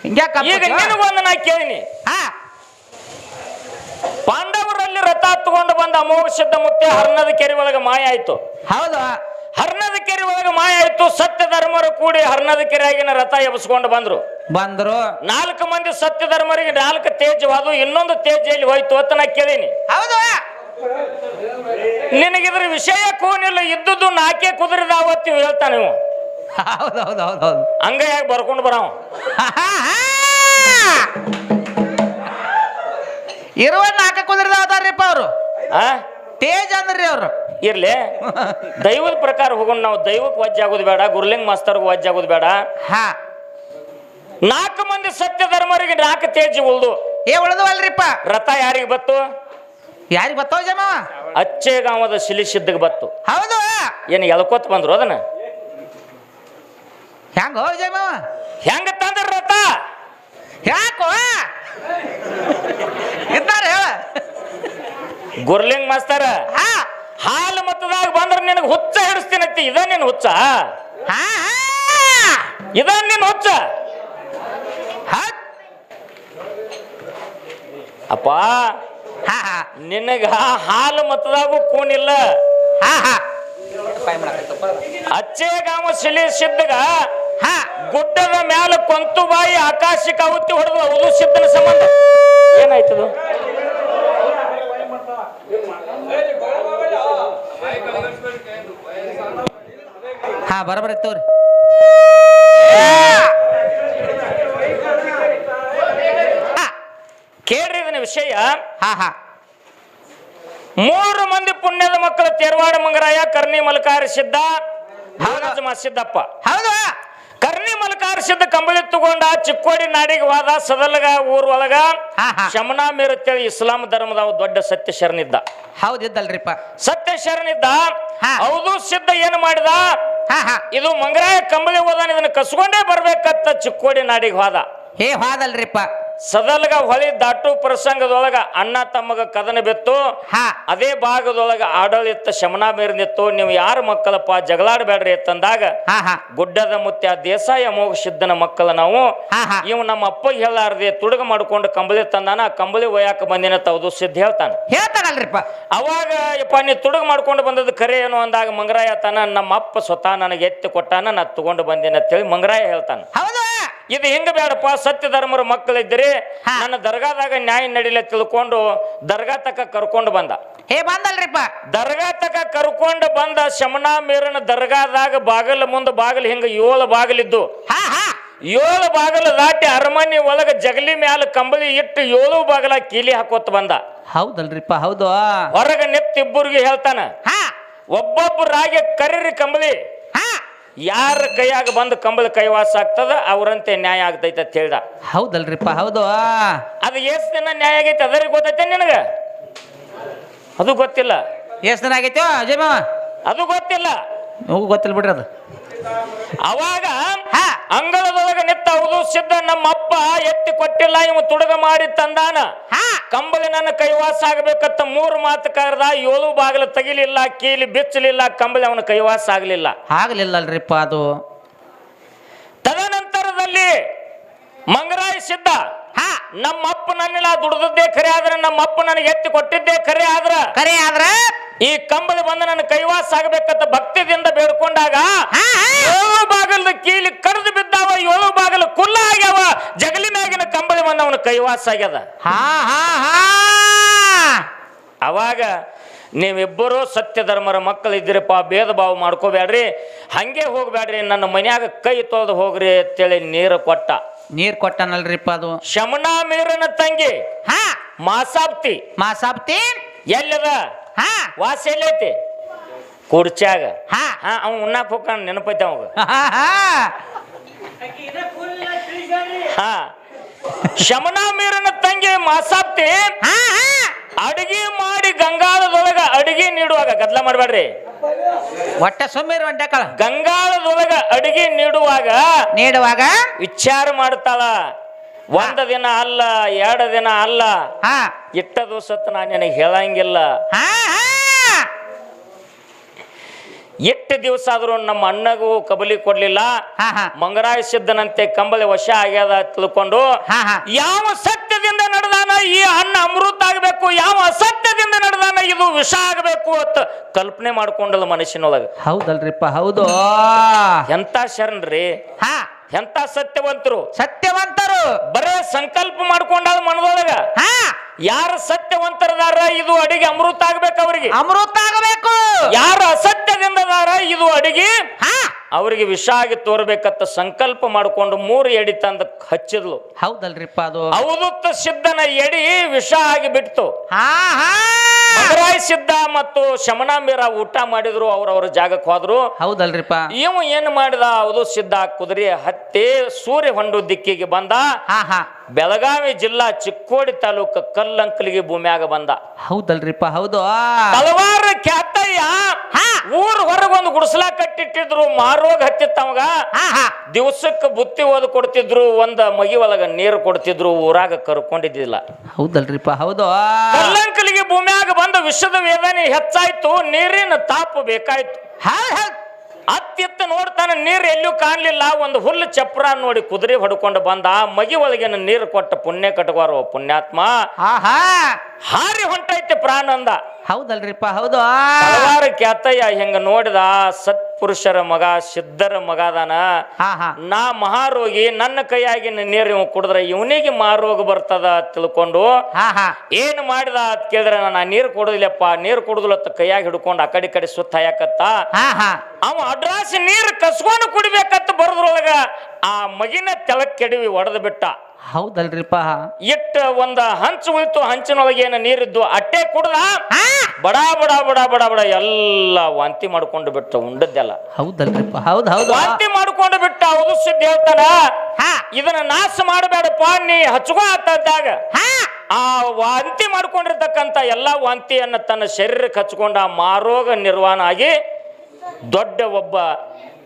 ಹಿಂಗ್ಯಾಕ ಈಗ ನಿನಗೊಂದು ನಾ ಕೇಳಿನಿ. ಹಾ. ಪಾಂಡವರಲ್ಲಿ ರಥ ತಗೊಂಡು ಬಂದ ಅಮೋಘ ಸಿದ್ಧ ಮುತ್ತೆ ಹರ್ನದ ಕೆರೆ ಒಳಗೆ ಮಾಯ ಆಯ್ತು. ಹೌದು. ಹರ್ನದ ಕೆರೆ ಒಳಗೆ ಮಾಯ ಆಯ್ತು ಸತ್ಯ ಧರ್ಮರು ಕೂಡಿ ಹರ್ನದ ಕೆರೆಯಾಗಿನ ರಥ ಎಬ್ಸ್ಕೊಂಡು ಬಂದ್ರು. ಬಂದ್ರು. ನಾಲ್ಕು ಮಂದಿ ಸತ್ಯ ಧರ್ಮರಿಗೆ ನಾಲ್ಕು ತೇಜವಾದು ಇನ್ನೊಂದು ತೇಜ ಎಲ್ಲಿ ಹೋಯ್ತು ಅಂತ ನಾ ಕೇಳೀನಿ. ಹೌದು. ನಿನಗಿದ್ರ ವಿಷಯ ಕೂನಿಲ್ಲ ಇದ್ದುದು ಕುದುರಿದ ಅವತ್ತು ಹೇಳ್ತಾನೆ ನೀವು ಹೌದು ಹೌದು ಹೌದು ಹೌದು. ಹಂಗಾಗಿ ಬರ್ಕೊಂಡು ಬರಾವ? ಇರುವ ನಾಲ್ಕ ಕುದುರೆ ಅವತಾರ್ರಿಪ್ಪ ಅವರು? ಆ? ತೇಜ್ ಅಂದ್ರಿ ಅವ್ರು. ಇರ್ಲಿ. ದೈವದ ಪ್ರಕಾರ ಹೋಗೋಣ ನಾವು. ದೈವಕ್ಕೆ ವಜ್ಜೆ ಆಗೋದು ಬೇಡ ಗುರ್ಲಿಂಗ್ ಮಾಸ್ತರ್ಗೆ ವಜ್ಜೆ ಆಗೋದು ಬೇಡ. ಹಾ. ನಾಲ್ಕು ಮಂದಿ ಸತ್ಯ ಧರ್ಮರಿಗೆ ನಾಲ್ಕು ತೇಜ್ ಉಳ್ದು. ಏ ಉಳ್ದವಲ್ರಿಪ್ಪ ರಥ ಯಾರಿಗೆ ಬತ್ತು? ಯಾರಿಗೆ ಬತ್ತವ ಜಮ? ಶಿಲಿ ಶಿಲಿಸಿದ್ದಕ್ಕೆ ಬತ್ತು. ಹೌದು. ಏನು ಎಲ್ಕೋತ್ ಬಂದ್ರು ಅದನ್ನ? ಹೆಂಗ ಹೋಯ್ ಜಮ? ಹೆಂಗ ತಂದ್ರ ರಥ? ಯಾಕೋ? ಇದ್ದಾರೆ ಹೇಳ. ಗುರ್ಲಿಂಗ್ ಮಾಸ್ತರ ಹಾ. ಹಾಲು ಮತದಾಗ ಬಂದ್ರೆ ನಿನಗೆ ಹುಚ್ಚ ಹಿಡಿಸ್ತೀನತ್ತಿ ಇದ ನಿನ್ ಹುಚ್ಚ? ಹಾ ಇದ ನಿನ್ ಹುಚ್ಚ? ಅಪ್ಪ ನಿನಗ ಹಾಲು ಮತದಾಗೂ ಕೂನಿಲ್ಲ ಹಾ ಹಾ. ಅಚ್ಚೇಗಾಂವ ಶಿಲಿ ಸಿದ್ದಗ ಹಾ ಗುಡ್ಡದ ಮ್ಯಾಲ ಕೊಂತು ಬಾಯಿ ಆಕಾಶಕ್ಕೆ ಅವತ್ತಿ ಹೊಡೆದು ಉದು ಸಿದ್ಧನ ಸಂಬಂಧ. ಏನಾಯ್ತದು? ಹಾ ಬರಬರ ತೋರಿ ಕೇಳ್ರಿ ಇದನ್ನ ವಿಷಯ. ಹಾ ಹಾ. ಮೂರು ಮಂದಿ ಪುಣ್ಯದ ಮಕ್ಕಳು ತೇರ್ವಾಡ ಮಂಗರಾಯ ಕರ್ಣಿ ಮಲಕಾರ ಸಿದ್ಧ ಸಿದ್ದಪ್ಪ ಹೌದು. ಮಲಕಾರ ಸಿದ್ಧ ಕಂಬಳಿ ತಗೊಂಡ ಚಿಕ್ಕೋಡಿ ನಾಡಿಗೆ ವಾದ ಸದಲಗ ಊರ್ ಒಳಗ. ಶಮನಾ ಮೀರ್ ಇಸ್ಲಾಂ ಧರ್ಮದ ದೊಡ್ಡ ಸತ್ಯ ಶರಣಿದ್ದ ಹೌದಿದ್ದಲ್ರಿಪ್ಪ. ಸತ್ಯ ಶರಣಿದ್ದ. ಹೌದು ಸಿದ್ಧ ಏನು ಮಾಡಿದ? ಇದು ಮಂಗರಾಯ ಕಂಬಳಿ ಹೋದ ಇದನ್ನ ಕಸ್ಕೊಂಡೇ ಬರ್ಬೇಕತ್ತ ಚಿಕ್ಕೋಡಿ ನಾಡಿಗೆ ಹೋದ. ಹೇ ಹೋದಲ್ರಿಪ್ಪ. ಸದಲ್ಗ ಹೊಳಿ ದಾಟು ಪ್ರಸಂಗದೊಳಗ ಅಣ್ಣ ತಮ್ಮಗ ಕದನ ಬಿತ್ತು. ಅದೇ ಭಾಗದೊಳಗ ಆಡಳಿತ ಶಮನ ನಿತ್ತು ನೀವು ಯಾರ ಮಕ್ಕಳಪ್ಪ ಜಗಳಾಡಬೇಡ್ರಿ ಹಾ ಗುಡ್ಡದ ಮುತ್ಯ ದೇಸಾಯ ಅಮೋಘ ಸಿದ್ಧನ ಮಕ್ಕಳ ನಾವು. ಇವ್ ನಮ್ಮ ಅಪ್ಪ ಹೇಳಾರ್ದೆ ತುಡುಗ ಮಾಡ್ಕೊಂಡು ಕಂಬಳಿ ತಂದಾನ ಕಂಬಳಿ ಒಯ್ಯಾಕ ಬಂದಿನ ತವದು ಸಿದ್ಧ ಹೇಳ್ತಾನ. ಹೇಳ್ತಾನಲ್ರಿಪ್ಪ. ಅವಾಗ ಯಪ್ಪ ನೀ ತುಡುಗ ಮಾಡ್ಕೊಂಡು ಬಂದದ್ದು ಕರೆ ಏನು? ಅಂದಾಗ ಮಂಗರಾಯ ತಾನ ನಮ್ಮ ಅಪ್ಪ ಸ್ವತಃ ನನಗೆ ಎತ್ತಿ ಕೊಟ್ಟಾನ ನಾ ತಗೊಂಡು ಬಂದಿನ ಅಂತೇಳಿ ಮಂಗರಾಯ ಹೇಳ್ತಾನ. ಹೌದು ಇದು ಹಿಂಗ ಬೇಡಪ್ಪ? ಸತ್ಯ ಧರ್ಮರ ಮಕ್ಕಳಿದ್ರಿ. ನನ್ನ ದರ್ಗಾದಾಗ ನ್ಯಾಯ ನಡಿಲೆ ತಿಳ್ಕೊಂಡು ದರ್ಗಾ ತಕ ಕರ್ಕೊಂಡು ಬಂದ. ಹೇ ಬಂದಲ್ರಿಪ್ಪ. ದರ್ಗಾ ತಕ ಕರ್ಕೊಂಡು ಬಂದ ಶಮನಾ ಮೀರನ ದರ್ಗಾದಾಗ ಬಾಗಲ ಮುಂದೆ ಬಾಗಿಲು ಹಿಂಗ ಏಳು ಬಾಗಲಿದ್ದು. ಏಳು ಬಾಗಲ್ ದಾಟಿ ಅರಮನೆ ಒಳಗ ಜಗಲಿ ಮ್ಯಾಲ ಕಂಬಳಿ ಇಟ್ಟು ಏಳು ಬಾಗಲ ಕೀಲಿ ಹಾಕೋತ ಬಂದ. ಹೌದಲ್ರಿಪ್ಪ ಹೌದು. ಹೊರಗ ನಿತ್ ಇಬ್ಬರಿಗೆ ಹೇಳ್ತಾನ. ಹಾ. ಒಬ್ಬೊಬ್ಬರಾಗೆ ಕರೀರಿ ಕಂಬಳಿ. ಯಾರ ಕೈಯಾಗ ಬಂದು ಕಂಬಳ ಕೈವಾಸ ಆಗ್ತದ ಅವರಂತೆ ನ್ಯಾಯ ಆಗ್ತೈತೆ ಅಂತ ಹೇಳ್ದ. ಹೌದಲ್ರಿಪ್ಪ ಹೌದು. ಅದು ಎಷ್ಟು ದಿನ ನ್ಯಾಯ ಆಗೈತೆ ಅದರ ಗೊತ್ತೈತೆ ನಿನಗ? ಅದು ಗೊತ್ತಿಲ್ಲ. ಎಷ್ಟು ದಿನ ಆಗೈತೆ ಅಜಯ್ ಮಾವ? ಅದು ಗೊತ್ತಿಲ್ಲ. ಹೋಗು ಗೊತ್ತಿಲ್ಲ ಬಿಡ್ರಿ ಅದು. ಅವಾಗ ಹಾ. ಅಂಗಳದೊಳಗ ನಿತ್ತ ಹೌದು ಸಿದ್ಧ ನಮ್ಮ ಅಪ್ಪ ಎತ್ತಿ ಕೊಟ್ಟಿಲ್ಲ ಇವ ತುಡುಗ ಮಾಡಿ ತಂದಾನ. ಹಾ. ಕಂಬಳಿ ನನ್ನ ಕೈವಾಸ ಆಗ್ಬೇಕಂತ ಮೂರು ಮಾತು ಕರೆದ ಏಳು ಬಾಗಿಲು ತಗಿಲಿಲ್ಲ ಕೀಲಿ ಬಿಚ್ಚಲಿಲ್ಲ ಕಂಬಳಿ ಅವನ ಕೈವಾಸ ಆಗ್ಲಿಲ್ಲ. ಆಗ್ಲಿಲ್ಲಲ್ರಿಪ್ಪ ಅದು. ತದನಂತರದಲ್ಲಿ ಮಂಗರಾಯ ಸಿದ್ಧ ನಮ್ಮಪ್ಪ ನಮ್ಮ ಅಪ್ಪ ನನ್ನೆಲ್ಲ ದುಡ್ದದ್ದೇ ಖರೆ ಆದ್ರೆ ನಮ್ಮ ಅಪ್ಪ ನನಗೆ ಎತ್ತಿ ಕೊಟ್ಟಿದ್ದೇ ಖರೆ ಆದ್ರ ಕರೆ ಆದ್ರ ಈ ಕಂಬಳಿ ಬಂದು ನನ್ನ ಕೈವಾಸ ಆಗ್ಬೇಕಂತ ಭಕ್ತಿದಿಂದ ಬೇಡ್ಕೊಂಡಾಗ ಏಳು ಬಾಗಲ್ದ ಕೀಲಿ ಕಡ್ದು ಬಿದ್ದಾವ ಏಳು ಬಾಗಿಲು ಕುಲ್ಲ ಆಗ್ಯಾವ ಜಗಲಿ ಮ್ಯಾಗಿನ ಕಂಬಳಿ ಬಂದ ಅವನ ಕೈವಾಸ ಆಗ್ಯದ. ಹಾ ಹಾ ಹಾ. ಅವಾಗ ನೀವಿಬ್ಬರೂ ಸತ್ಯ ಧರ್ಮರ ಮಕ್ಕಳು ಇದ್ದೀರಪ್ಪ ಭೇದ ಭಾವ ಮಾಡ್ಕೋಬೇಡ್ರಿ ಹಂಗೆ ಹೋಗ್ಬೇಡ್ರಿ ನನ್ನ ಮನ್ಯಾಗ ಕೈ ತೊಳೆದು ಹೋಗ್ರಿ ಅಂತೇಳಿ ನೀರು ಕೊಟ್ಟ. ನೀರ್ ಕೊಟ್ಟನಲ್ರಿಪ್ಪ ಅದು. ಶಮನಾ ಮೀರನ ತಂಗಿ ಹಾ. ಮಾಸಾಪ್ತಿ ಮಾಸಾಪ್ತಿ ಎಲ್ಲದ? ಹಾ. ವಾಸ ಎಲ್ಲೈತಿ ಕುರ್ಚ್ಯಾಗ. ಹಾ. ಹಾ ಉಣ್ಣಾ ಉಣ್ಣಾಕ್ ಹೋಗ್ತಾನ ನೆನಪೈತೆ ಅವಾಗ. ಹಾ ಹಾ ಹಾ. ಶಮನಾ ಮೀರನ ತಂಗಿ ಮಾಸಾಪ್ತಿ ಹಾ ಹಾ. ಅಡಿಗೆ ಮಾಡಿ ಗಂಗಾಳದೊಳಗ ಅಡಿಗೆ ನೀಡುವಾಗ ಗದ್ಲ ಮಾಡಬೇಡ್ರಿ ಒಟ್ಟ ಸುಮ್ಮೀರ್ ಒಂಟಕಳ ಗಂಗಾಳದೊಳಗ ಅಡಿಗೆ ನೀಡುವಾಗ ನೀಡುವಾಗ ವಿಚಾರ ಮಾಡ್ತಾಳ. ಒಂದ ದಿನ ಅಲ್ಲ ಎರಡು ದಿನ ಅಲ್ಲ. ಹಾ. ಇಟ್ಟ ದಿವಸತ್ ನಾನು ನಿನಗೆ ಹೇಳಂಗಿಲ್ಲ. ಹಾ ಎಷ್ಟು ದಿವಸ ಆದ್ರೂ ನಮ್ಮ ಅಣ್ಣಗೂ ಕಬಲಿ ಕೊಡ್ಲಿಲ್ಲ. ಮಂಗರಾಯ ಸಿದ್ಧನಂತೆ ಕಂಬಳಿ ವಶ ಆಗ್ಯದ ತಿಳ್ಕೊಂಡು ಯಾವ ಸತ್ಯದಿಂದ ನಡೆದಾನ ಈ ಅಣ್ಣ ಅಮೃತ ಆಗಬೇಕು ಯಾವ ಅಸತ್ಯದಿಂದ ನಡೆದಾನ ಇದು ವಿಷ ಆಗಬೇಕು ಅಂತ ಕಲ್ಪನೆ ಮಾಡ್ಕೊಂಡಲ್ಲ ಮನುಷ್ಯನೊಳಗ ಹೌದಲ್ರಿಪ್ಪ ಹೌದು. ಎಂತ ಶರಣ್ರಿ ಹಾ. ಎಂತ ಸತ್ಯವಂತರು? ಸತ್ಯವಂತರು. ಬರೇ ಸಂಕಲ್ಪ ಮಾಡ್ಕೊಂಡಾಳ ಮನದೊಳಗ. ಹಾ. ಯಾರ ಸತ್ಯವಂತರದಾರ ಇದು ಅಡಿಗೆ ಅಮೃತ ಆಗ್ಬೇಕು ಅವ್ರಿಗೆ. ಅಮೃತ ಆಗಬೇಕು. ಯಾರು ಅಸತ್ಯದಿಂದದಾರ ಇದು ಅಡಿಗೆ ಹಾ. ಅವರಿಗೆ ವಿಷ ಆಗಿ ತೋರ್ಬೇಕಂತ ಸಂಕಲ್ಪ ಮಾಡ್ಕೊಂಡು ಮೂರು ಎಡಿ ತಂದ ಹಚ್ಚಿದ್ಲು. ಹೌದಲ್ರಿಪ್ಪ ಅದು. ಅವಧೂತ ಸಿದ್ಧನ ಎಡಿ ವಿಷ ಆಗಿ ಬಿಡ್ತು ಸಿದ್ಧ ಮತ್ತು ಶಮನಾಂಬೀರ ಊಟ ಮಾಡಿದ್ರು ಅವ್ರವ್ರ ಜಾಗಕ್ಕೆ ಹೋದ್ರು. ಹೌದಲ್ರಿಪ್ಪ ಇವ ಏನ್ ಮಾಡಿದ? ಅವಧೂತ ಸಿದ್ಧ ಕುದುರೆ ಹತ್ತಿ ಸೂರ್ಯ ಹೊಂಡು ದಿಕ್ಕಿಗೆ ಬಂದ. ಬೆಳಗಾವಿ ಜಿಲ್ಲಾ ಚಿಕ್ಕೋಡಿ ತಾಲೂಕು ಕಲ್ಲಂಕಲಿಗೆ ಭೂಮಿಯಾಗ ಬಂದ. ಹೌದಲ್ರಿಪ್ಪ ಹೌದು. ಹಲವಾರು ಖ್ಯಾತಯ್ಯ ಹಾ. ಊರ್ ಹೊರಗೊಂದು ಗುಡಿಸಲ ಕಟ್ಟಿಟ್ಟಿದ್ರು ಮಾರೋಗ ಹತ್ತಿತ್ತವಾಗ ಹಾ ಹಾ. ದಿವ್ಸಕ್ಕೆ ಬುತ್ತಿ ಓದ್ ಕೊಡ್ತಿದ್ರು ಒಂದ ಮಗಿ ಒಳಗ ನೀರು ಕೊಡ್ತಿದ್ರು ಊರಾಗ ಕರ್ಕೊಂಡಿದ್ದಿಲ್ಲ. ಹೌದಲ್ರಿಪ್ಪ ಹೌದು. ಕಲ್ಲಂಕಲಿಗೆ ಭೂಮಿಯಾಗ ಬಂದ ವಿಷದ ವೇದನೆ ಹೆಚ್ಚಾಯ್ತು ನೀರಿನ ತಾಪ ಬೇಕಾಯ್ತು. ಅತ್ತಿತ್ತ ನೋಡ್ತಾನೆ ನೀರು ಎಲ್ಲೂ ಕಾಣಲಿಲ್ಲ. ಒಂದು ಹುಲ್ಲು ಚಪ್ರ ನೋಡಿ ಕುದುರೆ ಹೊಡ್ಕೊಂಡು ಬಂದ. ಮಗಿ ಒಳಗಿನ ನೀರು ಕೊಟ್ಟ ಪುಣ್ಯ ಕಟ್ಕೋರು ಪುಣ್ಯಾತ್ಮ. ಹಾರಿ ಹೊಂಟೈತೆ ಪ್ರಾಣ ಅಂದ ಹೌದಲ್ರಿಪ್ಪ ಹೌದು. ಕೆತ್ತಯ್ಯ ಹಿಂಗ ನೋಡಿದ. ಸತ್ಯ ಸತ್ಪುರುಷರ ಮಗ ಸಿದ್ಧರ ಮಗ ಅದಾನ ನಾ ಮಹಾರೋಗಿ ನನ್ನ ಕೈಯಾಗಿನ ನೀರು ಇವ್ ಕುಡಿದ್ರೆ ಇವನಿಗೆ ಮಾರೋಗ ಬರ್ತದ ತಿಳ್ಕೊಂಡು ಏನು ಮಾಡಿದ ಅಂತ ಕೇಳಿದ್ರೆ ನಾ ನೀರು ಕೊಡುದಿಲ್ಲಪ್ಪ ನೀರು ಕುಡುದಿಲ್ಲ ಕೈಯಾಗಿ ಕೈಯಾಗ ಹಿಡ್ಕೊಂಡು ಆ ಕಡೆ ಕಡೆ ಸುತ್ತ ಯಾಕತ್ತ ಅವ ಅಡ್ರಾಸಿ ನೀರ್ ಕಸ್ಕೊಂಡು ಕುಡಿಬೇಕತ್ತ ಬರೋದ್ರೊಳಗ ಆ ಮಗಿನ ತೆಳಕ್ಕೆಡವಿ ಕೆಡವಿ ಒಡೆದು ಬಿಟ್ಟ ಹೌದಲ್ರಿಪ್ಪ. ಇಟ್ಟ ಒಂದ ಹಂಚು ಉಳಿತು ಹಂಚಿನೊಳಗೆ ಏನು ನೀರಿದ್ದು ಅಟ್ಟೆ ಕುಡ್ದ? ಬಡ ಬಡ ಬಡ ಬಡ ಬಡ ಎಲ್ಲ ವಾಂತಿ ಮಾಡ್ಕೊಂಡು ಬಿಟ್ಟ ಉಂಡದ್ದೆಲ್ಲ. ಹೌದಲ್ರಿಪ್ಪ ಹೌದ್ ಹೌದು. ವಾಂತಿ ಮಾಡ್ಕೊಂಡು ಬಿಟ್ಟ ಹೌದು ಸಿದ್ಧ ಹೇಳ್ತಾನ ಇದನ್ನ ನಾಶ ಮಾಡಬೇಡಪ್ಪ ನೀ ಹಚ್ಕೋ ಆತದ್ದಾಗ ಹಾ. ಆ ವಾಂತಿ ಮಾಡ್ಕೊಂಡಿರ್ತಕ್ಕಂಥ ಎಲ್ಲ ವಾಂತಿಯನ್ನ ತನ್ನ ಶರೀರಕ್ಕೆ ಹಚ್ಕೊಂಡ ಆ ಮಾರೋಗ ನಿರ್ವಾಣ ಆಗಿ ದೊಡ್ಡ ಒಬ್ಬ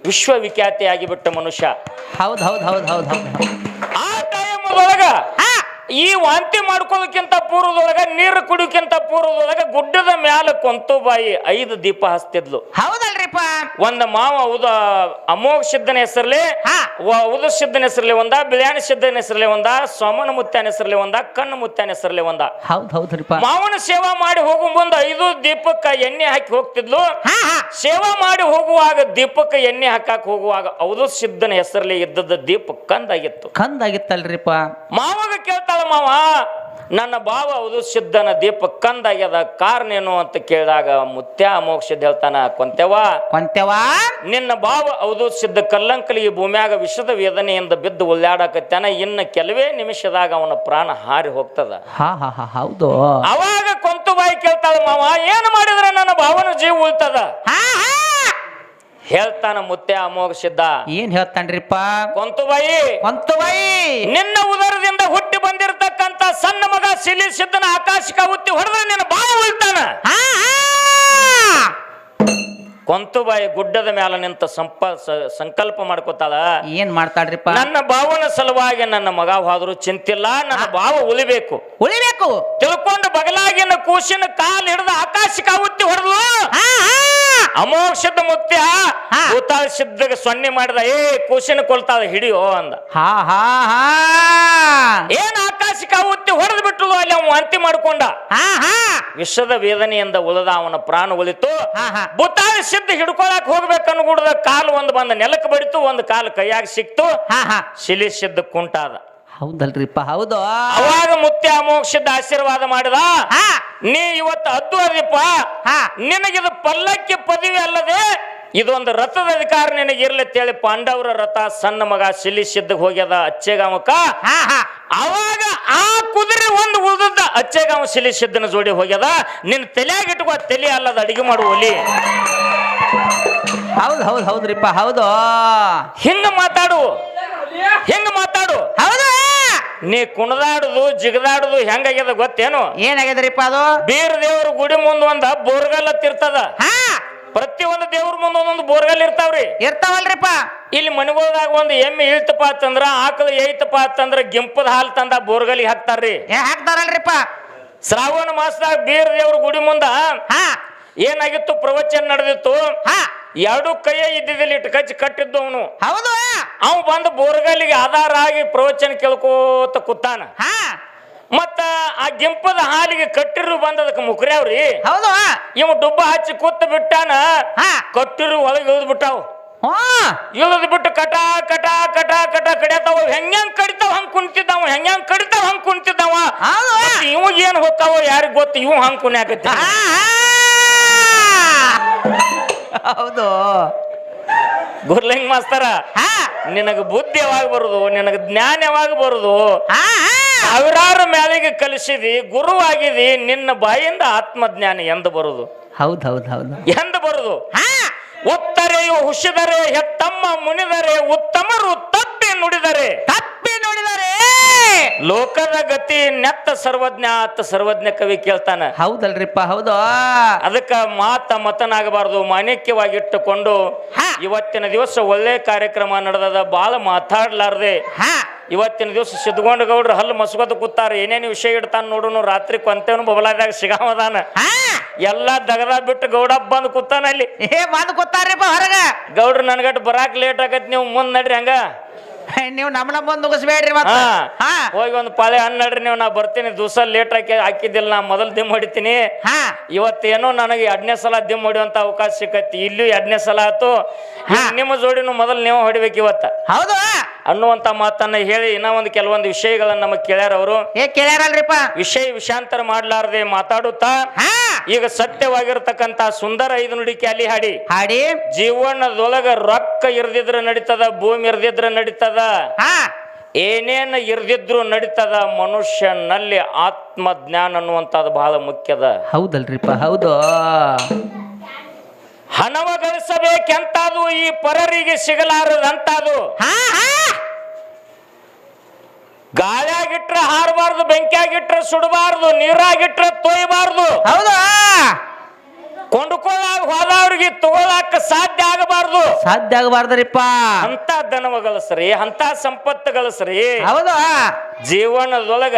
ವಿಶ್ವವಿಖ್ಯಾತಿ ಆಗಿಬಿಟ್ಟ ಮನುಷ್ಯ. ಹೌದ್ ಹೌದ್ ಹೌದ್ ಹೌದ್ ಹೌದು. ಆ ಹಾ. ಈ ವಾಂತಿ ಮಾಡ್ಕೋದಕ್ಕಿಂತ ಪೂರ್ವದೊಳಗ ನೀರು ಕುಡಿಯೋಕ್ಕಿಂತ ಪೂರ್ವದೊಳಗ ಗುಡ್ಡದ ಮ್ಯಾಲ ಕೊಂತು ಬಾಯಿ ಐದು ದೀಪ ಹಚ್ತಿದ್ಲು. ಹೌದಲ್ರಿಪ್ಪ ಒಂದ ಮಾವ ಉದ ಅಮೋಘ ಸಿದ್ಧನ ಹೆಸರಲ್ಲಿ. ಉದ ಸಿದ್ಧನ ಹೆಸರಲ್ಲಿ ಒಂದ ಬಿಳ್ಯಾಣ ಸಿದ್ಧನ ಹೆಸರಲ್ಲಿ ಒಂದ ಸೋಮನ ಮುತ್ತಾನ ಹೆಸರಲ್ಲಿ ಒಂದ ಕಣ್ಣು ಮುತ್ತಾನ ಹೆಸರಲ್ಲಿ ಒಂದ. ಹೌದ್ ಹೌದ್ರಿಪ್ಪ ಮಾವನ ಸೇವಾ ಮಾಡಿ ಹೋಗೋ ಮುಂದ ಐದು ದೀಪಕ್ಕ ಎಣ್ಣೆ ಹಾಕಿ ಹೋಗ್ತಿದ್ಲು. ಸೇವಾ ಮಾಡಿ ಹೋಗುವಾಗ ದೀಪಕ್ಕ ಎಣ್ಣೆ ಹಾಕಕ್ ಹೋಗುವಾಗ ಅವಧು ಸಿದ್ಧನ ಹೆಸರಲ್ಲಿ ಇದ್ದದ ದೀಪ ಕಂದಾಗಿತ್ತು. ಕಂದಾಗಿತ್ತಲ್ರಿಪ್ಪ. ಮಾವಾಗ ಕೇಳ್ತಾಳ ಮಾವ ನನ್ನ ಭಾವ ಉದಿಸಿದ್ದನ ದೀಪ ಕಂದಾಗ್ಯದ ಕಾರಣ ಏನು ಅಂತ ಕೇಳಿದಾಗ ಮುತ್ಯ ಮೋಕ್ಷದ ಹೇಳ್ತಾನ ಕೊಂತೆವಾ ಕೊಂತೆವಾ ನಿನ್ನ ಭಾವ ಔದಿಸಿದ್ದ ಕಲ್ಲಂಕಲಿ ಭೂಮ್ಯಾಗ ವಿಷದ ವೇದನೆಯಿಂದ ಬಿದ್ದು ಉಳ್ಳಾಡಕತ್ತಾನ ಇನ್ನು ಕೆಲವೇ ನಿಮಿಷದಾಗ ಅವನ ಪ್ರಾಣ ಹಾರಿ ಹೋಗ್ತದ. ಹೌದು. ಅವಾಗ ಕೊಂತು ಬಾಯಿ ಕೇಳ್ತಾಳ ಮಾವ ಏನು ಮಾಡಿದ್ರೆ ನನ್ನ ಭಾವನ ಜೀವ ಉಳ್ತದ? ಹೇಳ್ತಾನ ಮುತ್ತೆ ಅಮೋಘ ಸಿದ್ಧ ಏನ್ ಹೇಳ್ತಾನ್ರಿಪ್ಪ? ಕೊಂತುಬಾಯಿ! ಕೊಂತುಬಾಯಿ! ನಿನ್ನ ಉದರದಿಂದ ಹುಟ್ಟಿ ಬಂದಿರತಕ್ಕಂತ ಸಣ್ಣ ಮಗ ಸಿಲಿ ಸಿದ್ಧನ ಆಕಾಶಕ ಹುತ್ತಿ ಹೊಡೆದ್ರೆ ನಿನ್ನ ಬಾಳ ಉಳ್ತಾನ ಕೊಂತುಬಾಯಿ ಗುಡ್ಡದ ಮ್ಯಾಲ ನಿಂತ ಸಂಪ ಸಂಕಲ್ಪ ಮಾಡ್ಕೋತಾಳ ಏನ್ ಮಾಡ್ತಾಳ್ರಿಪ್ಪ? ನನ್ನ ಭಾವನ ಸಲುವಾಗಿ ನನ್ನ ಮಗ ಹೋದ್ರು ಚಿಂತಿಲ್ಲ ನನ್ನ ಭಾವ ಉಳಿಬೇಕು ಉಳಿಬೇಕು ತಿಳ್ಕೊಂಡು ಬಗಲಾಗಿನ ಕೂಸಿನ ಕಾಲು ಹಿಡಿದು ಆಕಾಶಕ್ಕೆ ಉತ್ತಿ ಹೊಡೆದ್ಲು. ಹಾ ಹಾ ಅಮೋಘ ಸಿದ್ಧ ಮುತ್ಯ ಹಾ. ಭೂತಾಳ ಸಿದ್ಧಗೆ ಸೊನ್ನೆ ಮಾಡಿದ ಏ ಕೂಸಿನ ಕೊಲ್ತಾಳ ಹಿಡಿಯೋ ಅಂದ. ಹಾ ಹಾ ಹಾ. ಏನ್ ಆಕಾಶಕ ಉತ್ತಿ ಹೊಡೆದು ಬಿಟ್ಟಲು ಅಲ್ಲಿ ಅವನು ಅಂತಿ ಮಾಡ್ಕೊಂಡ. ಹಾ ಹಾ. ವಿಷದ ವೇದನೆಯಿಂದ ಉಳಿದ ಅವನ ಪ್ರಾಣ ಉಳಿತು. ಹಾ ಹಾ. ಬುತ್ತಾಳ ಸಿದ್ಧ ಹಿಡ್ಕೊಳಕ್ ಹೋಗ್ಬೇಕನ್ಗೂಡದ ಕಾಲು ಒಂದು ಬಂದ ನೆಲಕ್ಕೆ ಬಡಿತು ಒಂದು ಕಾಲು ಕೈಯಾಗ ಸಿಕ್ತು. ಹಾ ಹಾ. ಶಿಲಿ ಸಿದ್ಧ ಕುಂಟಾದ. ಹೌದಲ್ರಿಪ್ಪ ಹೌದು. ಅವಾಗ ಮುತ್ಯ ಮೋಕ್ಷದ ಆಶೀರ್ವಾದ ಮಾಡಿದ. ಹಾ. ನೀ ಇವತ್ತು ಅದ್ದು ಅದೀಪ ಹಾ. ನಿನಗಿದು ಪಲ್ಲಕ್ಕಿ ಪದವಿ ಅಲ್ಲದೆ ಇದೊಂದು ರಥದ ಅಧಿಕಾರ ನಿನಗೆ ತೇಳಿ ಪಾಂಡವರ ರಥ ಸಣ್ಣ ಮಗ ಶಿಲಿ ಸಿದ್ಧಗ್ ಹೋಗ್ಯದ ಅಚ್ಚೆಗಾಮಕ ಹಾ ಅವಾಗ ಆ ಕುದುರೆ ಒಂದು ಉಳಿದದ್ದ ಅಚ್ಚೆಗಾಮ ಶಿಲಿ ಸಿದ್ಧನ ಜೋಡಿ ಹೋಗ್ಯದ. ನಿನ್ನ ತಲೆಯಾಗಿಟ್ಟು ಇಟ್ಕೋ ತಲೆ ಅಲ್ಲದ ಅಡಿಗೆ ಮಾಡು ಒಲಿ. ಹೌದ್ ಹೌದು ಹೌದ್ರಿಪ್ಪ ಹೌದು. ಹಿಂಗ ಮಾತಾಡು. ಹಿಂಗ ಮಾತಾಡು. ಹೌದು. ನೀ ಕುಣದಾಡುದು ಜಿಗದಾಡುದು ಹೆಂಗಾಗ್ಯದ ಗೊತ್ತೇನು? ಏನಾಗ್ಯದ್ರಿಪ್ಪ ಅದು? ಬೀರ ದೇವ್ರ ಗುಡಿ ಮುಂದ ಒಂದ ಬೋರ್ಗಲ್ಲ ತಿರ್ತದ ಹಾ. ಪ್ರತಿಯೊಂದು ದೇವ್ರ ಮುಂದೆ ಒಂದೊಂದು ಬೋರ್ಗಲ್ ಇರ್ತಾವ್ರಿ. ಇರ್ತಾವಲ್ರಿಪ್ಪ. ಇಲ್ಲಿ ಮನೆಗೋದಾಗ ಒಂದು ಎಮ್ಮೆ ಇಳ್ತಪ್ಪ ಅಂತಂದ್ರ ಆಕಳ ಏಯ್ತಪ್ಪ ಅಂತಂದ್ರ ಗಿಂಪದ ಹಾಲು ತಂದ ಬೋರ್ಗಲಿಗೆ ಹಾಕ್ತಾರ್ರಿ. ಏ ಹಾಕ್ತಾರಲ್ರಿಪ್ಪ. ಶ್ರಾವಣ ಮಾಸದಾಗ ಬೀರ್ ದೇವ್ರ ಗುಡಿ ಮುಂದ ಹಾ. ಏನಾಗಿತ್ತು? ಪ್ರವಚನ ನಡೆದಿತ್ತು. ಹಾ. ಎರಡು ಕೈಯ ಇದ್ದಿದ್ದಲ್ಲಿ ಇಟ್ಟು ಕಚ್ಚಿ ಕಟ್ಟಿದ್ದು ಅವನು. ಹೌದು. ಅವ ಬಂದು ಬೋರ್ಗಲ್ಲಿಗೆ ಆಧಾರ ಆಗಿ ಪ್ರವಚನ ಕೇಳ್ಕೋತ ಕೂತಾನ. ಹಾ. ಮತ್ತ ಆ ಗಿಂಪದ ಹಾಲಿಗೆ ಕಟ್ಟಿರು ಬಂದದಕ್ಕೆ ಮುಕ್ರ್ಯಾವ್ರಿ ಹೌದು ಇವ ಡುಬ್ಬ ಹಚ್ಚಿ ಕೂತ ಬಿಟ್ಟಾನ ಹಾ. ಕಟ್ಟಿರು ಒಳಗೆ ಇಳಿದು ಬಿಟ್ಟಾವ. ಇಳಿದು ಬಿಟ್ಟು ಕಟ ಕಟ ಕಟ ಕಟ ಕಡಿಯತಾವ ಹೆಂಗ್ಯಾಂಗ್ ಕಡಿತಾವ ಹಂಗ್ ಕುಂತಿದ್ದಾವ ಹೆಂಗ್ಯಾಂಗ್ ಕಡಿತಾವ ಹಂಗ್ ಕುಂತಿದ್ದಾವ ಇವ ಏನ್ ಹೋಗ್ತಾವ ಯಾರಿಗ್ ಗೊತ್ತು ಇವ್ ಹಂಗ್ ಕುಣ್ಯಾಕತ್ತಿ. ಹೌದು. ಗುರ್ಲಿಂಗ್ ಮಾಸ್ತರ ಹಾ. ನಿನಗ ಬುದ್ಧಿ ಯಾವಾಗ ಬರುದು ನಿನಗ ಜ್ಞಾನ ಯಾವಾಗ ಬರುದು ಸಾವಿರಾರು ಮ್ಯಾಲಿಗೆ ಕಲಿಸಿದಿ ಗುರುವಾಗಿದಿ ನಿನ್ನ ಬಾಯಿಂದ ಆತ್ಮಜ್ಞಾನ ಎಂದು ಬರುದು. ಹೌದು ಹೌದು ಹೌದು ಎಂದು ಬರುದು. ಉತ್ತರೆಯು ಹುಷಿದರೆ ಹೆತ್ತಮ್ಮ ಮುನಿದರೆ ಉತ್ತಮರು ತಪ್ಪಿ ನುಡಿದರೆ. ತಪ್ಪಿ ನುಡಿದರೆ. ಲೋಕದ ಗತಿ ನೆತ್ತ ಸರ್ವಜ್ಞ ಅತ್ತ ಸರ್ವಜ್ಞ ಕವಿ ಕೇಳ್ತಾನ. ಹೌದಲ್ರಿಪ್ಪ ಹೌದು. ಅದಕ್ಕ ಮಾತ ಮತನಾಗಬಾರದು ಮಾಣಿಕ್ಯವಾಗಿಟ್ಟುಕೊಂಡು ಹಾ. ಇವತ್ತಿನ ದಿವಸ ಒಳ್ಳೆ ಕಾರ್ಯಕ್ರಮ ನಡೆದದ ಬಾಳ ಮಾತಾಡ್ಲಾರ್ದೆ. ಇವತ್ತಿನ ದಿವಸ ಸಿದ್ಧಗೊಂಡ ಗೌಡ್ರು ಹಲ್ಲು ಮಸ್ಕೋತ ಕೂತಾರ ಏನೇನು ವಿಷಯ ಇಡ್ತಾನೆ ನೋಡುನು ರಾತ್ರಿ ಕೊಂತೇವನು ಬಬಲಾದಾಗ ಸಿಗಾಮದಾನ ಎಲ್ಲ ದಗದ ಬಿಟ್ಟು ಗೌಡ ಬಂದು ಕೂತಾನ ಅಲ್ಲಿ. ಏ ಬಂದು ಕೂತಾರ್ರಿಪ್ಪ ಹೊರಗ. ಗೌಡ್ರು ನನ್ಗಟ್ಟು ಬರಾಕ್ ಲೇಟ್ ಆಗತ್ ನೀವು ಮುಂದ್ ನಡ್ರಿ ಹಂಗ. ನೀವು ನಮ್ಮನ್ನ ಬಂದು ನುಗ್ಗಿಸ್ಬೇಡ್ರಿ ಮತ್ತ. ಹಾ ಹಾ. ಹೋಗಿ ಒಂದು ಪಾಳೆ ಹಣ್ಣು ನಡ್ರಿ ನೀವು ನಾ ಬರ್ತೀನಿ. ದಿವಸ ಲೇಟ್ ಹಾಕಿ ಹಾಕಿದ್ದಿಲ್ಲ ನಾ ಮೊದಲು ದಿಮ್ ಹೊಡಿತೀನಿ. ಹಾ. ಇವತ್ತೇನೋ ನನಗೆ ಎರಡನೇ ಸಲ ದಿಮ್ ಹೊಡಿಯುವಂತ ಅವಕಾಶ ಸಿಕ್ಕತಿ. ಇಲ್ಲೂ ಎರಡನೇ ಸಲ ಆತು ಹಾ. ನಿಮ್ಮ ಜೋಡಿನು ಮೊದಲು ನೀವು ಹೊಡಿಬೇಕು ಇವತ್ತ. ಹೌದು. ಅನ್ನುವಂತ ಮಾತನ್ನ ಹೇಳಿ ಇನ್ನ ಒಂದು ಕೆಲವೊಂದು ವಿಷಯಗಳನ್ನ ನಮಗೆ ಕೇಳ್ಯಾರ ಅವರು. ಏ ಕೇಳ್ಯಾರಲ್ರಿಪ್ಪ. ವಿಷಯ ವಿಷಾಂತರ ಮಾಡಲಾರದೆ ಮಾತಾಡುತ್ತಾ. ಹಾ. ಈಗ ಸತ್ಯವಾಗಿರ್ತಕ್ಕಂತ ಸುಂದರ ಐದು ನುಡಿ ಕ್ಯಾಲಿ ಹಾಡಿ. ಹಾಡಿ. ಜೀವನದೊಳಗ ರೊಕ್ಕ ಇರ್ದಿದ್ರ ನಡೀತದ ಭೂಮಿ ಇರ್ದಿದ್ರ ನಡೀತದ. ಏನೇನ ಇರ್ದಿದ್ರು ನಡೀತದ ಮನುಷ್ಯನಲ್ಲಿ ಆತ್ಮಜ್ಞಾನ ಅನ್ನುವಂಥದ್ದು ಬಹಳ ಮುಖ್ಯದ ಹೌದಲ್ರಿಪ್ಪ ಹೌದು. ಹಣವ ಗಳಿಸಬೇಕೆಂತಾದು ಈ ಪರರಿಗೆ ಸಿಗಲಾರದಂತಾದು. ಗಾಳಿಯಾಗಿಟ್ರೆ ಹಾರಬಾರ್ದು ಬೆಂಕಿಯಾಗಿಟ್ರೆ ಸುಡಬಾರ್ದು ನೀರಾಗಿಟ್ರೆ ತೊಯ್ಬಾರ್ದು. ಹೌದಾ? ಕೊಂಡ್ಕೊಳ್ಳಾಗ ಹೋದವ್ರಿಗೆ ಸಾಧ್ಯ ಆಗಬಾರದು. ಸಾಧ್ಯ ಆಗಬಾರ್ದ್ರಿಪ್ಪ. ಅಂತ ಗಳಿಸ್ರಿ ಅಂತ ಸಂಪತ್ತು ಗಳಿಸ್ರಿ ಹೌದು. ಜೀವನದೊಳಗ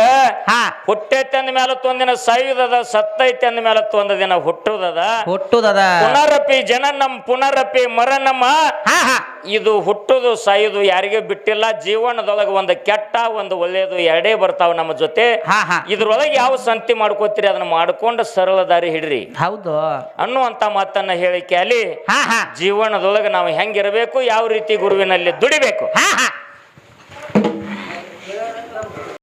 ಹುಟ್ಟೈತಿ ಅಂದ ಮೇಲೆ ತೊಂದಿನ ಸಾಯುದದ ಸತ್ತೈತಿ ಅಂದ ಮೇಲೆ ತೊಂದ ದಿನ ಹುಟ್ಟುದದ. ಹುಟ್ಟುದದ. ಪುನರಪಿ ಜನನಂ ಪುನರಪಿ ಮರ ನಮ್ಮ ಹಾ. ಇದು ಹುಟ್ಟುದು ಸಾಯುದು ಯಾರಿಗೂ ಬಿಟ್ಟಿಲ್ಲ. ಜೀವನದೊಳಗ ಒಂದು ಕೆಟ್ಟ ಒಂದು ಒಳ್ಳೆಯದು ಎರಡೇ ಬರ್ತಾವ ನಮ್ಮ ಜೊತೆ. ಇದ್ರೊಳಗೆ ಯಾವ ಸಂತಿ ಮಾಡ್ಕೋತೀರಿ? ಅದನ್ನ ಮಾಡ್ಕೊಂಡು ಸರಳ ದಾರಿ ಹಿಡ್ರಿ. ಹೌದು. ಅನ್ನುವಂತ ಮಾತನ್ನ ಹೇಳಿಕೆ ಅಲ್ಲಿ ಜೀವನದೊಳಗೆ ನಾವು ಹೆಂಗಿರಬೇಕು ಯಾವ ರೀತಿ ಗುರುವಿನಲ್ಲಿ ದುಡಿಬೇಕು?